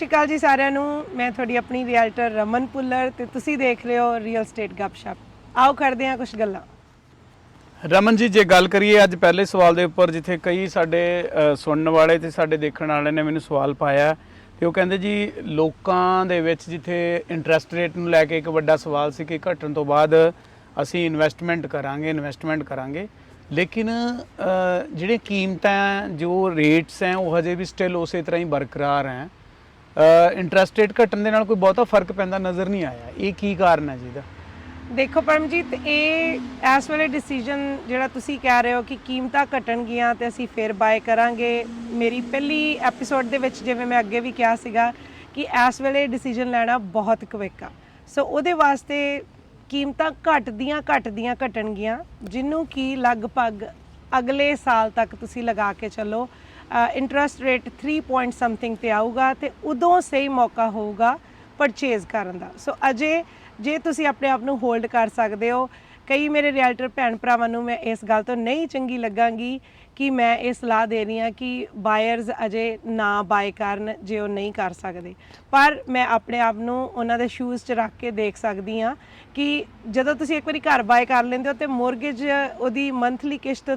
ਸ਼੍ਰੀ ਅਕਾਲ ਜੀ ਸਾਰਿਆਂ ਨੂੰ। ਮੈਂ ਤੁਹਾਡੀ ਆਪਣੀ ਰੀਅਲਟਰ ਰਮਨ ਪੁੱਲਰ ਤੇ ਤੁਸੀਂ ਦੇਖ ਰਹੇ ਹੋ ਰੀਅਲ ਸਟੇਟ ਗੱਪਸ਼ਪ ਆਓ ਕਰਦੇ ਹਾਂ ਕੁਝ ਗੱਲਾਂ। ਰਮਨ ਜੀ ਜੇ ਗੱਲ ਕਰੀਏ ਅੱਜ ਪਹਿਲੇ ਸਵਾਲ ਦੇ ਉੱਪਰ ਜਿੱਥੇ ਕਈ ਸਾਡੇ ਸੁਣਨ ਵਾਲੇ ਤੇ ਸਾਡੇ ਦੇਖਣ ਵਾਲੇ ਨੇ ਮੈਨੂੰ ਸਵਾਲ ਪਾਇਆ ਤੇ ਉਹ ਕਹਿੰਦੇ ਜੀ ਲੋਕਾਂ ਦੇ ਵਿੱਚ ਜਿੱਥੇ ਇੰਟਰਸਟ ਰੇਟ ਨੂੰ ਲੈ ਕੇ ਇੱਕ ਵੱਡਾ ਸਵਾਲ ਸੀ ਕਿ ਘਟਣ ਤੋਂ ਬਾਅਦ ਅਸੀਂ ਇਨਵੈਸਟਮੈਂਟ ਕਰਾਂਗੇ ਇਨਵੈਸਟਮੈਂਟ ਕਰਾਂਗੇ। ਲੇਕਿਨ ਅ, ਕੀਮਤਾਂ ਜੋ ਰੇਟਸ ਹੈ ਉਹ ਹਜੇ ਵੀ ਸਟਿਲ ਉਸੇ ਤਰ੍ਹਾਂ ਹੀ ਬਰਕਰਾਰ ਹੈ। ਇੰਟਰਸਟ ਰੇਟ ਘਟਣ ਦੇ ਨਾਲ ਕੋਈ ਬਹੁਤਾ ਫ਼ਰਕ ਪੈਂਦਾ ਨਜ਼ਰ ਨਹੀਂ ਆਇਆ। ਇਹ ਕੀ ਕਾਰਨ ਹੈ ਜੀ ਇਹਦਾ? ਦੇਖੋ ਪਰਮਜੀਤ, ਇਹ ਇਸ ਵੇਲੇ ਡਿਸੀਜਨ ਜਿਹੜਾ ਤੁਸੀਂ ਕਹਿ ਰਹੇ ਹੋ ਕਿ ਕੀਮਤਾਂ ਘਟਣਗੀਆਂ ਤੇ ਅਸੀਂ ਫੇਰ ਬਾਏ ਕਰਾਂਗੇ। ਮੇਰੀ ਪਹਿਲੀ ਐਪੀਸੋਡ ਦੇ ਵਿੱਚ ਜਿਵੇਂ ਮੈਂ ਅੱਗੇ ਵੀ ਕਿਹਾ ਸੀਗਾ ਕਿ ਇਸ ਵੇਲੇ ਡਿਸੀਜਨ ਲੈਣਾ ਬਹੁਤ ਕੁਇਕ ਆ। ਸੋ ਉਹਦੇ ਵਾਸਤੇ ਕੀਮਤਾਂ ਘਟਦੀਆਂ ਘਟਦੀਆਂ, ਘਟਣਗੀਆਂ ਜਿਹਨੂੰ ਕਿ ਲਗਭਗ ਅਗਲੇ ਸਾਲ ਤੱਕ ਤੁਸੀਂ ਲਗਾ ਕੇ ਚੱਲੋ। ਇੰਟਰਸਟ ਰੇਟ 3 ਪੁਆਇੰਟ ਸਮਥਿੰਗ ਤੇ ਆਊਗਾ ਤੇ ਉਦੋਂ ਸਹੀ ਮੌਕਾ ਹੋਊਗਾ ਪਰਚੇਜ਼ ਕਰਨ ਦਾ। ਸੋ ਅਜੇ ਜੇ ਤੁਸੀਂ ਆਪਣੇ ਆਪ ਨੂੰ ਹੋਲਡ ਕਰ ਸਕਦੇ ਹੋ, ਕਈ ਮੇਰੇ ਰੀਅਲਟਰ ਭੈਣ ਭਰਾਵਾਂ ਨੂੰ ਮੈਂ ਇਸ ਗੱਲ ਤੋਂ ਨਹੀਂ ਚੰਗੀ ਲੱਗਾਂਗੀ ਕਿ ਮੈਂ ਇਹ ਸਲਾਹ ਦੇ ਰਹੀ ਹਾਂ ਕਿ ਬਾਇਰਸ ਅਜੇ ਨਾ ਬਾਏ ਕਰਨ ਜੇ ਉਹ ਨਹੀਂ ਕਰ ਸਕਦੇ। ਪਰ ਮੈਂ ਆਪਣੇ ਆਪ ਨੂੰ ਉਹਨਾਂ ਦੇ ਸ਼ੂਜ਼ 'ਚ ਰੱਖ ਕੇ ਦੇਖ ਸਕਦੀ ਹਾਂ ਕਿ ਜਦੋਂ ਤੁਸੀਂ ਇੱਕ ਵਾਰੀ ਘਰ ਬਾਏ ਕਰ ਲੈਂਦੇ ਹੋ ਤੇ ਮੋਰਗੇਜ ਉਹਦੀ ਮੰਥਲੀ ਕਿਸ਼ਤ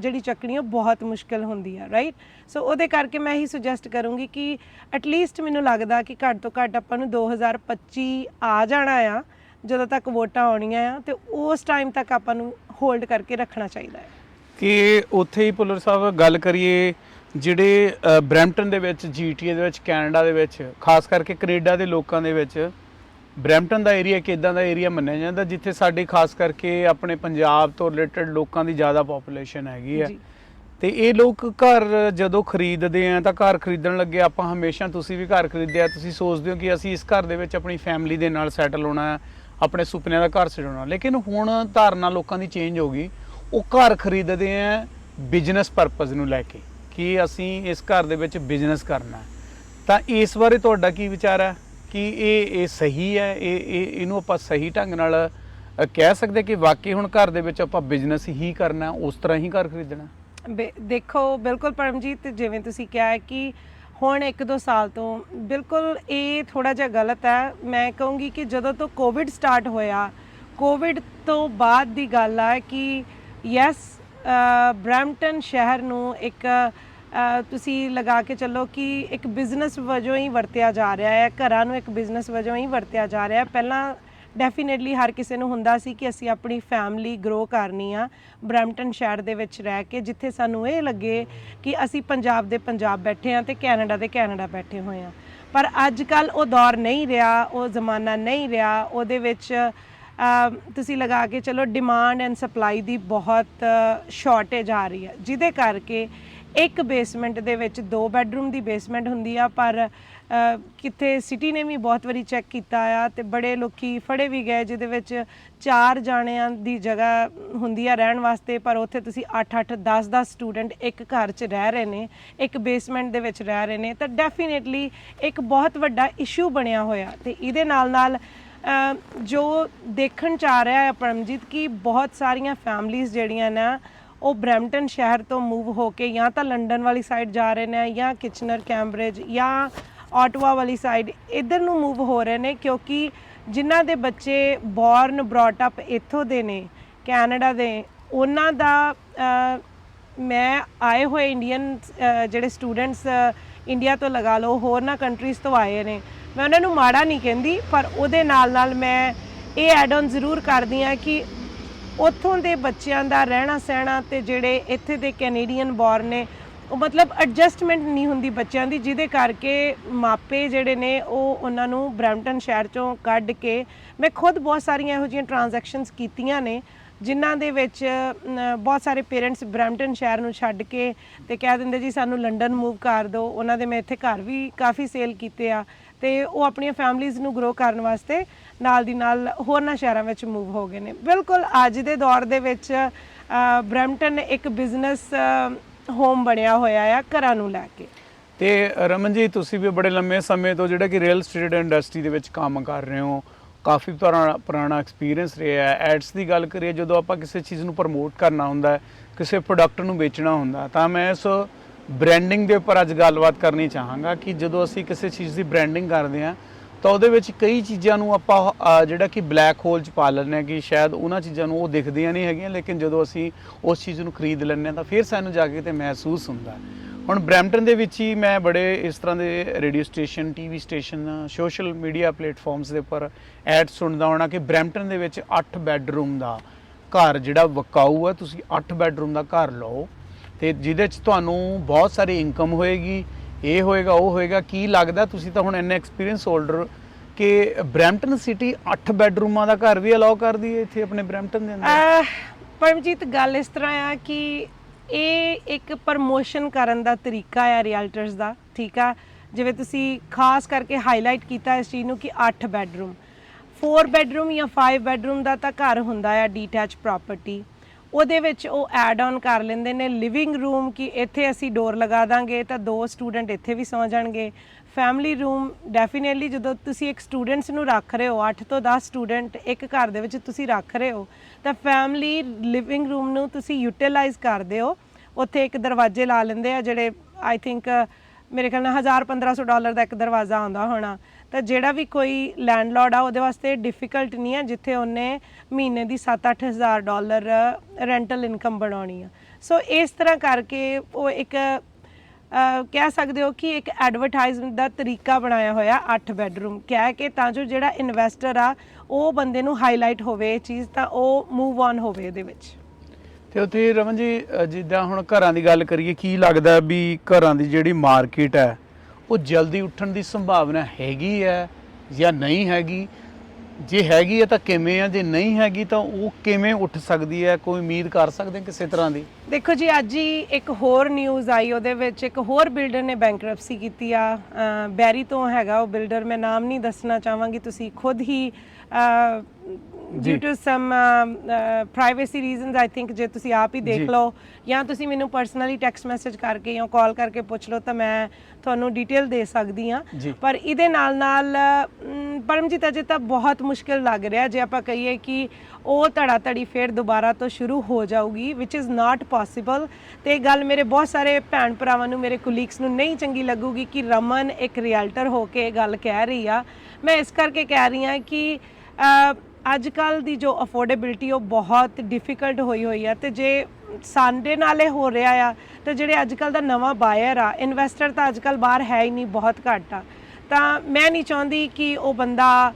ਜਿਹੜੀ ਚੱਕਣੀ ਉਹ ਬਹੁਤ ਮੁਸ਼ਕਲ ਹੁੰਦੀ ਆ ਰਾਈਟ ਸੋ ਉਹਦੇ ਕਰਕੇ ਮੈਂ ਹੀ ਸੁਜੈਸਟ ਕਰੂੰਗੀ ਕਿ ਐਟਲੀਸਟ ਮੈਨੂੰ ਲੱਗਦਾ ਕਿ ਘੱਟ ਤੋਂ ਘੱਟ ਆਪਾਂ ਨੂੰ 2025 ਆ ਜਾਣਾ ਆ ਜਦੋਂ ਤੱਕ ਵੋਟਾਂ ਆਉਣੀਆਂ ਆ ਤੇ ਉਸ ਟਾਈਮ ਤੱਕ ਆਪਾਂ ਨੂੰ ਹੋਲਡ ਕਰਕੇ ਰੱਖਣਾ ਚਾਹੀਦਾ ਹੈ ਕਿ ਉੱਥੇ ਹੀ ਪੁੱਲਰ ਸਾਹਿਬ ਗੱਲ ਕਰੀਏ ਜਿਹੜੇ ਬਰੈਂਪਟਨ ਦੇ ਵਿੱਚ ਜੀਟੀਏ ਦੇ ਵਿੱਚ ਕੈਨੇਡਾ ਦੇ ਵਿੱਚ ਖਾਸ ਕਰਕੇ ਕੈਨੇਡਾ ਦੇ ਲੋਕਾਂ ਦੇ ਵਿੱਚ ਬਰੈਂਪਟਨ ਦਾ ਏਰੀਆ ਇੱਕ ਇਦਾਂ ਦਾ ਏਰੀਆ ਮੰਨਿਆ ਜਾਂਦਾ ਜਿੱਥੇ ਸਾਡੇ ਖਾਸ ਕਰਕੇ ਆਪਣੇ ਪੰਜਾਬ ਤੋਂ ਰਿਲੇਟਡ ਲੋਕਾਂ ਦੀ ਜ਼ਿਆਦਾ ਪੋਪੂਲੇਸ਼ਨ ਹੈਗੀ ਹੈ। ਤੇ ਇਹ ਲੋਕ ਘਰ ਜਦੋਂ ਖਰੀਦਦੇ ਆ ਤਾਂ ਘਰ ਖਰੀਦਣ ਲੱਗੇ, ਆਪਾਂ ਹਮੇਸ਼ਾ ਤੁਸੀਂ ਵੀ ਘਰ ਖਰੀਦਿਆ, ਤੁਸੀਂ ਸੋਚਦੇ ਹੋ ਕਿ ਅਸੀਂ ਇਸ ਘਰ ਦੇ ਵਿੱਚ ਆਪਣੀ ਫੈਮਿਲੀ ਦੇ ਨਾਲ ਸੈਟਲ ਹੋਣਾ ਹੈ, ਆਪਣੇ ਸੁਪਨਿਆਂ ਦਾ ਘਰ ਸਜਾਉਣਾ ਲੇਕਿਨ ਹੁਣ ਧਾਰਨਾ ਲੋਕਾਂ ਦੀ ਚੇਂਜ ਹੋ ਗਈ, ਉਹ ਘਰ ਖਰੀਦਦੇ ਆ ਬਿਜ਼ਨਸ ਪਰਪਸ ਨੂੰ ਲੈ ਕੇ, ਕਿ ਅਸੀਂ ਇਸ ਘਰ ਦੇ ਵਿੱਚ ਬਿਜ਼ਨਸ ਕਰਨਾ ਹੈ। ਤਾਂ ਇਸ ਬਾਰੇ ਤੁਹਾਡਾ ਕੀ ਵਿਚਾਰ ਹੈ? ਕਿ ਇਹ ਇਹ ਸਹੀ ਹੈ? ਇਹ ਇਹ, ਇਹਨੂੰ ਆਪਾਂ ਸਹੀ ਢੰਗ ਨਾਲ ਕਹਿ ਸਕਦੇ ਕਿ ਵਾਕਈ ਹੁਣ ਘਰ ਦੇ ਵਿੱਚ ਆਪਾਂ ਬਿਜ਼ਨਸ ਹੀ ਕਰਨਾ ਉਸ ਤਰ੍ਹਾਂ ਹੀ ਘਰ ਖਰੀਦਣਾ ਬੇ- ਦੇਖੋ ਬਿਲਕੁਲ ਪਰਮਜੀਤ ਜਿਵੇਂ ਤੁਸੀਂ ਕਿਹਾ ਹੈ ਕਿ ਹੁਣ 1-2 ਸਾਲ ਤੋਂ ਬਿਲਕੁਲ ਇਹ ਥੋੜਾ ਜਿਹਾ ਗਲਤ ਹੈ। ਮੈਂ ਕਹੂੰਗੀ ਕਿ ਜਦੋਂ ਤੋਂ ਕੋਵਿਡ ਸਟਾਰਟ ਹੋਇਆ ਕੋਵਿਡ ਤੋਂ ਬਾਅਦ ਦੀ ਗੱਲ ਆ ਕਿ ਯੈਸ ਬ੍ਰੈਂਪਟਨ ਸ਼ਹਿਰ ਨੂੰ ਇੱਕ ਅ, ਤੁਸੀਂ ਲਗਾ ਕੇ ਚੱਲੋ ਕਿ ਇੱਕ ਬਿਜ਼ਨਸ ਵਜੋਂ ਹੀ ਵਰਤਿਆ ਜਾ ਰਿਹਾ ਹੈ। ਘਰਾਂ ਨੂੰ ਇੱਕ ਬਿਜ਼ਨਸ ਵਜੋਂ ਹੀ ਵਰਤਿਆ ਜਾ ਰਿਹਾ ਹੈ। ਪਹਿਲਾਂ ਡੈਫੀਨਿਟਲੀ ਹਰ ਕਿਸੇ ਨੂੰ ਹੁੰਦਾ ਸੀ ਕਿ ਅਸੀਂ ਆਪਣੀ ਫੈਮਿਲੀ ਗਰੋ ਕਰਨੀ ਆ ਬ੍ਰੈਂਪਟਨ ਸ਼ਹਿਰ ਦੇ ਵਿੱਚ ਰਹਿ ਕੇ, ਜਿੱਥੇ ਸਾਨੂੰ ਇਹ ਲੱਗੇ ਕਿ ਅਸੀਂ ਪੰਜਾਬ ਦੇ ਪੰਜਾਬ ਬੈਠੇ ਆ ਤੇ ਕੈਨੇਡਾ ਦੇ ਕੈਨੇਡਾ ਬੈਠੇ ਹੋਏ ਆ ਪਰ ਅੱਜ ਕੱਲ ਉਹ ਦੌਰ ਨਹੀਂ ਰਿਹਾ, ਉਹ ਜ਼ਮਾਨਾ ਨਹੀਂ ਰਿਹਾ, ਉਹਦੇ ਵਿੱਚ ਤੁਸੀਂ ਲਗਾ ਕੇ ਚਲੋ ਡਿਮਾਂਡ ਐਂਡ ਸਪਲਾਈ ਦੀ ਬਹੁਤ ਸ਼ਾਰਟੇਜ ਆ ਰਹੀ ਹੈ। ਜਿਹਦੇ ਕਰਕੇ ਇੱਕ ਬੇਸਮੈਂਟ ਦੇ ਵਿੱਚ ਦੋ ਬੈੱਡਰੂਮ ਦੀ ਬੇਸਮੈਂਟ ਹੁੰਦੀ ਆ, ਪਰ ਕਿਤੇ ਸਿਟੀ ਨੇ ਵੀ ਬਹੁਤ ਵਾਰੀ ਚੈੱਕ ਕੀਤਾ ਆ ਤੇ ਬੜੇ ਲੋਕੀ ਫੜੇ ਵੀ ਗਏ, ਜਿਹਦੇ ਵਿੱਚ ਚਾਰ ਜਾਣਿਆਂ ਦੀ ਜਗ੍ਹਾ ਹੁੰਦੀ ਆ ਰਹਿਣ ਵਾਸਤੇ, ਪਰ ਉੱਥੇ ਤੁਸੀਂ 8-8 10-10 ਸਟੂਡੈਂਟ ਇੱਕ ਘਰ 'ਚ ਰਹਿ ਰਹੇ ਨੇ, ਇੱਕ ਬੇਸਮੈਂਟ ਦੇ ਵਿੱਚ ਰਹਿ ਰਹੇ ਨੇ, ਤਾਂ ਡੈਫੀਨਿਟਲੀ ਇੱਕ ਬਹੁਤ ਵੱਡਾ ਇਸ਼ੂ ਬਣਿਆ ਹੋਇਆ। ਤੇ ਇਹਦੇ ਨਾਲ ਨਾਲ ਜੋ ਦੇਖਣ ਚ ਆ ਰਿਹਾ ਹੈ ਪਰਮਜੀਤ, ਕਿ ਬਹੁਤ ਸਾਰੀਆਂ ਫੈਮਲੀਆਂ ਜਿਹੜੀਆਂ ਨੇ, ਉਹ ਬ੍ਰੈਂਪਟਨ ਸ਼ਹਿਰ ਤੋਂ ਮੂਵ ਹੋ ਕੇ ਜਾਂ ਤਾਂ ਲੰਡਨ ਵਾਲੀ ਸਾਈਡ ਜਾ ਰਹੇ ਨੇ ਜਾਂ ਕਿਚਨਰ, ਕੈਂਬਰਿਜ ਜਾਂ ਆਟਵਾ ਵਾਲੀ ਸਾਈਡ ਇਧਰ ਨੂੰ ਮੂਵ ਹੋ ਰਹੇ ਨੇ ਕਿਉਂਕਿ ਜਿਨ੍ਹਾਂ ਦੇ ਬੱਚੇ ਬੌਰਨ ਬ੍ਰੌਟ ਅਪ ਇੱਥੋਂ ਦੇ ਨੇ, ਕੈਨੇਡਾ ਦੇ, ਉਹਨਾਂ ਦਾ ਮੈਂ ਆਏ ਹੋਏ ਇੰਡੀਅਨ ਜਿਹੜੇ ਸਟੂਡੈਂਟਸ ਇੰਡੀਆ ਤੋਂ ਲਗਾ ਲਓ ਹੋਰਨਾਂ ਕੰਟਰੀਜ਼ ਤੋਂ ਆਏ ਨੇ। ਮੈਂ ਉਹਨਾਂ ਨੂੰ ਮਾੜਾ ਨਹੀਂ ਕਹਿੰਦੀ, ਪਰ ਉਹਦੇ ਨਾਲ ਨਾਲ ਮੈਂ ਇਹ ਐਡ ਆਨ ਜ਼ਰੂਰ ਕਰਦੀ ਆ ਕਿ ਉੱਥੋਂ ਦੇ ਬੱਚਿਆਂ ਦਾ ਰਹਿਣਾ ਸਹਿਣਾ ਤੇ ਜਿਹੜੇ ਇੱਥੇ ਦੇ ਕੈਨੇਡੀਅਨ ਬੌਰਨ ਨੇ ਉਹ ਮਤਲਬ ਐਡਜਸਟਮੈਂਟ ਨਹੀਂ ਹੁੰਦੀ ਬੱਚਿਆਂ ਦੀ ਜਿਹਦੇ ਕਰਕੇ ਮਾਪੇ ਜਿਹੜੇ ਨੇ ਉਹ ਉਹਨਾਂ ਨੂੰ ਬ੍ਰੈਂਪਟਨ ਸ਼ਹਿਰ ਚੋਂ ਕੱਢ ਕੇ ਮੈਂ ਖੁਦ ਬਹੁਤ ਸਾਰੀਆਂ ਇਹੋ ਜਿਹੀਆਂ ਟ੍ਰਾਂਜੈਕਸ਼ਨਸ ਕੀਤੀਆਂ ਨੇ ਜਿਨ੍ਹਾਂ ਦੇ ਵਿੱਚ ਬਹੁਤ ਸਾਰੇ ਪੇਰੈਂਟਸ ਬ੍ਰੈਂਪਟਨ ਸ਼ਹਿਰ ਨੂੰ ਛੱਡ ਕੇ ਤੇ ਕਹਿ ਦਿੰਦੇ ਜੀ ਸਾਨੂੰ ਲੰਡਨ ਮੂਵ ਕਰ ਦਿਓ ਉਹਨਾਂ ਦੇ ਮੈਂ ਇੱਥੇ ਘਰ ਵੀ ਕਾਫੀ ਸੇਲ ਕੀਤੇ ਆ ਤੇ ਉਹ ਆਪਣੀਆਂ ਫੈਮਲੀਆਂ ਨੂੰ ਗਰੋ ਕਰਨ ਵਾਸਤੇ ਨਾਲ ਦੀ ਨਾਲ ਹੋਰਨਾਂ ਸ਼ਹਿਰਾਂ ਵਿੱਚ ਮੂਵ ਹੋ ਗਏ ਨੇ। ਬਿਲਕੁਲ ਅੱਜ ਦੇ ਦੌਰ ਦੇ ਵਿੱਚ ਅ, ਬ੍ਰੈਂਪਟਨ ਇੱਕ ਬਿਜ਼ਨਸ ਹੋਮ ਬਣਿਆ ਹੋਇਆ ਆ, ਘਰਾਂ ਨੂੰ ਲੈ ਕੇ। ਤੇ ਰਮਨ ਜੀ ਤੁਸੀਂ ਵੀ ਬੜੇ ਲੰਮੇ ਸਮੇਂ ਤੋਂ ਜਿਹੜਾ ਕਿ ਰੀਅਲ ਸਟੇਟ ਇੰਡਸਟਰੀ ਦੇ ਵਿੱਚ ਕੰਮ ਕਰ ਰਹੇ ਹੋ, ਕਾਫੀ ਪੁਰਾਣਾ ਪੁਰਾਣਾ ਐਕਸਪੀਰੀਅੰਸ ਰਿਹਾ ਹੈ। ਐਡਸ ਦੀ ਗੱਲ ਕਰੀਏ, ਜਦੋਂ ਆਪਾਂ ਕਿਸੇ ਚੀਜ਼ ਨੂੰ ਪ੍ਰਮੋਟ ਕਰਨਾ ਹੁੰਦਾ ਹੈ, ਕਿਸੇ ਪ੍ਰੋਡਕਟ ਨੂੰ ਵੇਚਣਾ ਹੁੰਦਾ ਤਾਂ ਮੈਂ ਇਸ ਬ੍ਰਾਂਡਿੰਗ ਦੇ ਉੱਪਰ ਅੱਜ ਗੱਲਬਾਤ ਕਰਨੀ ਚਾਹਾਂਗਾ ਕਿ ਜਦੋਂ ਅਸੀਂ ਕਿਸੇ ਚੀਜ਼ ਦੀ ਬ੍ਰਾਂਡਿੰਗ ਕਰਦੇ ਹਾਂ ਤਾਂ ਉਹਦੇ ਵਿੱਚ ਕਈ ਚੀਜ਼ਾਂ ਨੂੰ ਆਪਾਂ ਜਿਹੜਾ ਕਿ ਬਲੈਕ ਹੋਲ ਚ ਪਾ ਲੈਂਦੇ ਹਾਂ ਕਿ ਸ਼ਾਇਦ ਉਹਨਾਂ ਚੀਜ਼ਾਂ ਨੂੰ ਉਹ ਦਿਖਦੀਆਂ ਨਹੀਂ ਹੈਗੀਆਂ, ਲੇਕਿਨ ਜਦੋਂ ਅਸੀਂ ਉਸ ਚੀਜ਼ ਨੂੰ ਖਰੀਦ ਲੈਂਦੇ ਹਾਂ ਤਾਂ ਫਿਰ ਸਾਨੂੰ ਜਾ ਕੇ ਤੇ ਮਹਿਸੂਸ ਹੁੰਦਾ ਹੁਣ ਬ੍ਰੈਂਪਟਨ ਦੇ ਵਿੱਚ ਹੀ ਮੈਂ ਬੜੇ ਇਸ ਤਰ੍ਹਾਂ ਦੇ radio station TV station social media platforms ਦੇ ਉੱਪਰ ਐਡ ਸੁਣਦਾ ਹੋਣਾ ਕਿ ਬ੍ਰੈਂਪਟਨ ਦੇ ਵਿੱਚ 8 ਬੈੱਡਰੂਮ ਦਾ ਘਰ ਜਿਹੜਾ ਵਕਾਊ ਹੈ, ਤੁਸੀਂ 8 ਬੈੱਡਰੂਮ ਦਾ ਘਰ ਲਓ ਤੇ ਜਿਹਦੇ ਚ ਤੁਹਾਨੂੰ ਬਹੁਤ ਸਾਰੀ ਇਨਕਮ ਹੋਏਗੀ ਇਹ ਹੋਏਗਾ, ਉਹ ਹੋਏਗਾ, ਕੀ ਲੱਗਦਾ? ਤੁਸੀਂ ਤਾਂ ਹੁਣ ਇੰਨੇ ਐਕਸਪੀਰੀਅੰਸ ਹੋਲਡਰ ਕਿ ਬ੍ਰੈਂਪਟਨ ਸਿਟੀ 8 ਬੈੱਡਰੂਮਾਂ ਦਾ ਘਰ ਵੀ ਅਲਾਉ ਕਰਦੀ ਹੈ ਇੱਥੇ ਆਪਣੇ ਬ੍ਰੈਂਪਟਨ ਦੇ ਅੰਦਰ? ਪਰਮਜੀਤ, ਗੱਲ ਇਸ ਤਰ੍ਹਾਂ ਆ ਕਿ ਇਹ ਇੱਕ ਪ੍ਰਮੋਸ਼ਨ ਕਰਨ ਦਾ ਤਰੀਕਾ ਆ ਰੀਅਲਟਰਸ ਦਾ, ਠੀਕ ਆ? ਜਿਵੇਂ ਤੁਸੀਂ ਖਾਸ ਕਰਕੇ ਹਾਈਲਾਈਟ ਕੀਤਾ ਇਸ ਚੀਜ਼ ਨੂੰ ਕਿ 8 ਬੈਡਰੂਮ। 4 ਬੈਡਰੂਮ ਜਾਂ 5 ਬੈਡਰੂਮ ਦਾ ਤਾਂ ਘਰ ਹੁੰਦਾ ਆ ਡੀਟੈਚ ਪ੍ਰਾਪਰਟੀ ਉਹਦੇ ਵਿੱਚ ਉਹ ਐਡ ਆਨ ਕਰ ਲੈਂਦੇ ਨੇ ਲਿਵਿੰਗ ਰੂਮ ਕਿ ਇੱਥੇ ਅਸੀਂ ਡੋਰ ਲਗਾ ਦਾਂਗੇ ਤਾਂ ਦੋ ਸਟੂਡੈਂਟ ਇੱਥੇ ਵੀ ਸੌ ਜਾਣਗੇ। ਫੈਮਿਲੀ ਰੂਮ ਡੈਫੀਨਿਟਲੀ ਜਦੋਂ ਤੁਸੀਂ ਇੱਕ ਸਟੂਡੈਂਟਸ ਨੂੰ ਰੱਖ ਰਹੇ ਹੋ 8 ਤੋਂ 10 ਸਟੂਡੈਂਟ ਇੱਕ ਘਰ ਦੇ ਵਿੱਚ ਤੁਸੀਂ ਰੱਖ ਰਹੇ ਹੋ, ਤਾਂ ਫੈਮਿਲੀ ਲਿਵਿੰਗ ਰੂਮ ਨੂੰ ਤੁਸੀਂ ਯੂਟਿਲਾਈਜ਼ ਕਰਦੇ ਹੋ। ਉੱਥੇ ਇੱਕ ਦਰਵਾਜ਼ੇ ਲਾ ਲੈਂਦੇ ਆ ਜਿਹੜੇ ਆਈ ਥਿੰਕ ਮੇਰੇ ਖਿਆਲ ਨਾਲ 1000 1500 ਡਾਲਰ ਦਾ ਇੱਕ ਦਰਵਾਜ਼ਾ ਆਉਂਦਾ ਹੋਣਾ। ਤਾਂ ਜਿਹੜਾ ਵੀ ਕੋਈ ਲੈਂਡਲੋਰਡ ਆ, ਉਹਦੇ ਵਾਸਤੇ ਡਿਫਿਕਲਟ ਨਹੀਂ ਹੈ ਜਿੱਥੇ ਉਹਨੇ ਮਹੀਨੇ ਦੀ 7-8000 ਡਾਲਰ ਰੈਂਟਲ ਇਨਕਮ ਬਣਾਉਣੀ ਆ। ਸੋ ਇਸ ਤਰ੍ਹਾਂ ਕਰਕੇ ਉਹ ਇੱਕ ਕਹਿ ਸਕਦੇ ਹੋ ਕਿ ਇੱਕ ਐਡਵਰਟਾਈਜ਼ਮੈਂਟ ਦਾ ਤਰੀਕਾ ਬਣਾਇਆ ਹੋਇਆ 8 ਬੈਡਰੂਮ ਕਹਿ ਕੇ ਤਾਂ ਜੋ ਜਿਹੜਾ ਇਨਵੈਸਟਰ ਆ, ਉਹ ਬੰਦੇ ਨੂੰ ਹਾਈਲਾਈਟ ਹੋਵੇ ਇਹ ਚੀਜ਼, ਤਾਂ ਉਹ ਮੂਵ ਔਨ ਹੋਵੇ ਇਹਦੇ ਵਿੱਚ। ਤੇ ਉੱਥੇ ਰਮਨ ਜੀ ਜਿੱਦਾਂ ਹੁਣ ਘਰਾਂ ਦੀ ਗੱਲ ਕਰੀਏ, ਕੀ ਲੱਗਦਾ ਵੀ ਘਰਾਂ ਦੀ ਜਿਹੜੀ ਮਾਰਕੀਟ ਹੈ ਉਹ ਜਲਦੀ ਉੱਠਣ ਦੀ ਸੰਭਾਵਨਾ ਹੈਗੀ ਹੈ ਜਾਂ ਨਹੀਂ ਹੈਗੀ? ਜੇ ਹੈਗੀ ਹੈ ਤਾਂ ਕਿਵੇਂ ਆ? ਜੇ ਨਹੀਂ ਹੈਗੀ ਤਾਂ ਉਹ ਕਿਵੇਂ ਉੱਠ ਸਕਦੀ ਹੈ? ਕੋਈ ਉਮੀਦ ਕਰ ਸਕਦੇ ਕਿਸੇ ਤਰ੍ਹਾਂ ਦੀ? ਦੇਖੋ ਜੀ, ਅੱਜ ਹੀ ਇੱਕ ਹੋਰ ਨਿਊਜ਼ ਆਈ, ਉਹਦੇ ਵਿੱਚ ਇੱਕ ਹੋਰ ਬਿਲਡਰ ਨੇ ਬੈਂਕਰਪਸੀ ਕੀਤੀ ਆ। ਬੈਰੀ ਤੋਂ ਹੈਗਾ ਉਹ ਬਿਲਡਰ ਮੈਂ ਨਾਮ ਨਹੀਂ ਦੱਸਣਾ ਚਾਹਾਂਗੀ, ਤੁਸੀਂ ਖੁਦ ਹੀ due to some privacy reasons I think ਜੇ ਤੁਸੀਂ ਆਪ ਹੀ। ਦੇਖ ਲਓ ਜਾਂ ਤੁਸੀਂ ਮੈਨੂੰ ਪਰਸਨਲੀ ਟੈਕਸਟ ਮੈਸੇਜ ਕਰਕੇ ਜਾਂ ਕਾਲ ਕਰਕੇ ਪੁੱਛ ਲਓ ਤਾਂ ਮੈਂ ਤੁਹਾਨੂੰ ਡਿਟੇਲ ਦੇ ਸਕਦੀ ਆ ਜੀ। ਪਰ ਇਹਦੇ ਨਾਲ ਨਾਲ ਪਰਮਜੀਤ ਅਜੇ ਤਾਂ ਬਹੁਤ ਮੁਸ਼ਕਿਲ ਲੱਗ ਰਿਹਾ ਜੇ ਆਪਾਂ ਕਹੀਏ ਕਿ ਉਹ ਧੜਾ ਧੜੀ ਫੇਰ ਦੁਬਾਰਾ ਤੋਂ ਸ਼ੁਰੂ ਹੋ ਜਾਊਗੀ ਵਿਚ ਇਜ਼ ਨਾਟ ਪੋਸੀਬਲ ਤੇ ਇਹ ਗੱਲ ਮੇਰੇ ਬਹੁਤ ਸਾਰੇ ਭੈਣ ਭਰਾਵਾਂ ਨੂੰ ਮੇਰੇ ਕੁਲੀਗਸ ਨੂੰ ਨਹੀਂ ਚੰਗੀ ਲੱਗੂਗੀ ਕਿ ਰਮਨ ਇੱਕ ਰੀਅਲਟਰ ਹੋ ਕੇ ਇਹ ਗੱਲ ਕਹਿ ਰਹੀ ਆ ਮੈਂ ਇਸ ਕਰਕੇ ਕਹਿ ਰਹੀ ਹਾਂ ਕਿ ਅੱਜ ਕੱਲ ਦੀ ਜੋ ਅਫੋਰਡੇਬਿਲਟੀ ਉਹ ਬਹੁਤ ਡਿਫਿਕਲਟ ਹੋਈ ਹੋਈ ਆ ਤੇ ਜੇ ਸਾਡੇ ਨਾਲ ਇਹ ਹੋ ਰਿਹਾ ਆ ਤੇ ਜਿਹੜੇ ਅੱਜ ਕੱਲ ਦਾ ਨਵਾਂ ਬਾਇਰ ਆ ਇਨਵੈਸਟਰ ਤਾਂ ਅੱਜ ਕੱਲ ਬਾਹਰ ਹੈ ਹੀ ਨਹੀਂ, ਬਹੁਤ ਘੱਟ ਆ। ਤਾਂ ਮੈਂ ਨਹੀਂ ਚਾਹੁੰਦੀ ਕਿ ਉਹ ਬੰਦਾ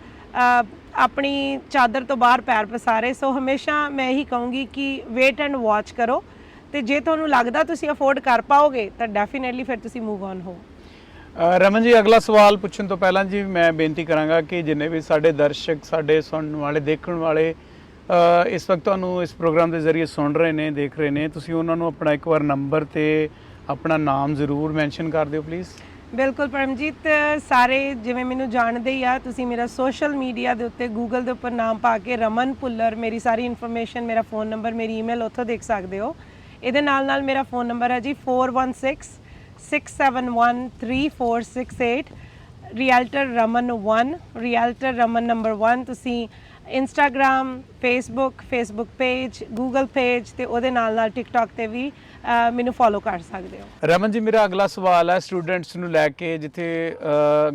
ਆਪਣੀ ਚਾਦਰ ਤੋਂ ਬਾਹਰ ਪੈਰ ਪਸਾਰੇ। ਸੋ ਹਮੇਸ਼ਾ ਮੈਂ ਇਹੀ ਕਹੂੰਗੀ ਕਿ ਵੇਟ ਐਂਡ ਵਾਚ ਕਰੋ ਤੇ ਜੇ ਤੁਹਾਨੂੰ ਲੱਗਦਾ ਤੁਸੀਂ ਅਫੋਰਡ ਕਰ ਪਾਓਗੇ ਤਾਂ ਡੈਫੀਨਿਟਲੀ ਫਿਰ ਤੁਸੀਂ ਮੂਵ ਔਨ ਹੋ। ਰਮਨ ਜੀ, ਅਗਲਾ ਸਵਾਲ ਪੁੱਛਣ ਤੋਂ ਪਹਿਲਾਂ ਜੀ ਮੈਂ ਬੇਨਤੀ ਕਰਾਂਗਾ ਕਿ ਜਿੰਨੇ ਵੀ ਸਾਡੇ ਦਰਸ਼ਕ, ਸਾਡੇ ਸੁਣਨ ਵਾਲੇ, ਦੇਖਣ ਵਾਲੇ ਇਸ ਵਕਤ ਤੁਹਾਨੂੰ ਇਸ ਪ੍ਰੋਗਰਾਮ ਦੇ ਜ਼ਰੀਏ ਸੁਣ ਰਹੇ ਨੇ, ਦੇਖ ਰਹੇ ਨੇ, ਤੁਸੀਂ ਉਹਨਾਂ ਨੂੰ ਆਪਣਾ ਇੱਕ ਵਾਰ ਨੰਬਰ ਤੇ ਆਪਣਾ ਨਾਮ ਜ਼ਰੂਰ ਮੈਂਸ਼ਨ ਕਰ ਦਿਓ ਪਲੀਜ਼। ਬਿਲਕੁਲ ਪਰਮਜੀਤ, ਸਾਰੇ ਜਿਵੇਂ ਮੈਨੂੰ ਜਾਣਦੇ ਹੀ ਆ, ਤੁਸੀਂ ਮੇਰਾ ਸੋਸ਼ਲ ਮੀਡੀਆ ਦੇ ਉੱਤੇ ਗੂਗਲ ਦੇ ਉੱਪਰ ਨਾਮ ਪਾ ਕੇ ਰਮਨ ਪੁੱਲਰ ਮੇਰੀ ਸਾਰੀ ਇਨਫੋਰਮੇਸ਼ਨ ਮੇਰਾ ਫੋਨ ਨੰਬਰ ਮੇਰੀ ਈਮੇਲ ਉੱਥੋਂ ਦੇਖ ਸਕਦੇ ਹੋ। ਇਹਦੇ ਨਾਲ ਨਾਲ ਮੇਰਾ ਫੋਨ ਨੰਬਰ ਹੈ ਜੀ 4166713468 realtor Raman 1 realtor Raman number 1 ਤੁਸੀਂ Instagram Facebook Facebook page Google page ਤੇ ਉਹਦੇ ਨਾਲ ਨਾਲ ਟਿਕਟੌਕ ਤੇ ਵੀ ਮੈਨੂੰ ਫੋਲੋ ਕਰ ਸਕਦੇ ਹੋ। ਰਮਨ ਜੀ, ਮੇਰਾ ਅਗਲਾ ਸਵਾਲ ਹੈ ਸਟੂਡੈਂਟਸ ਨੂੰ ਲੈ ਕੇ ਜਿੱਥੇ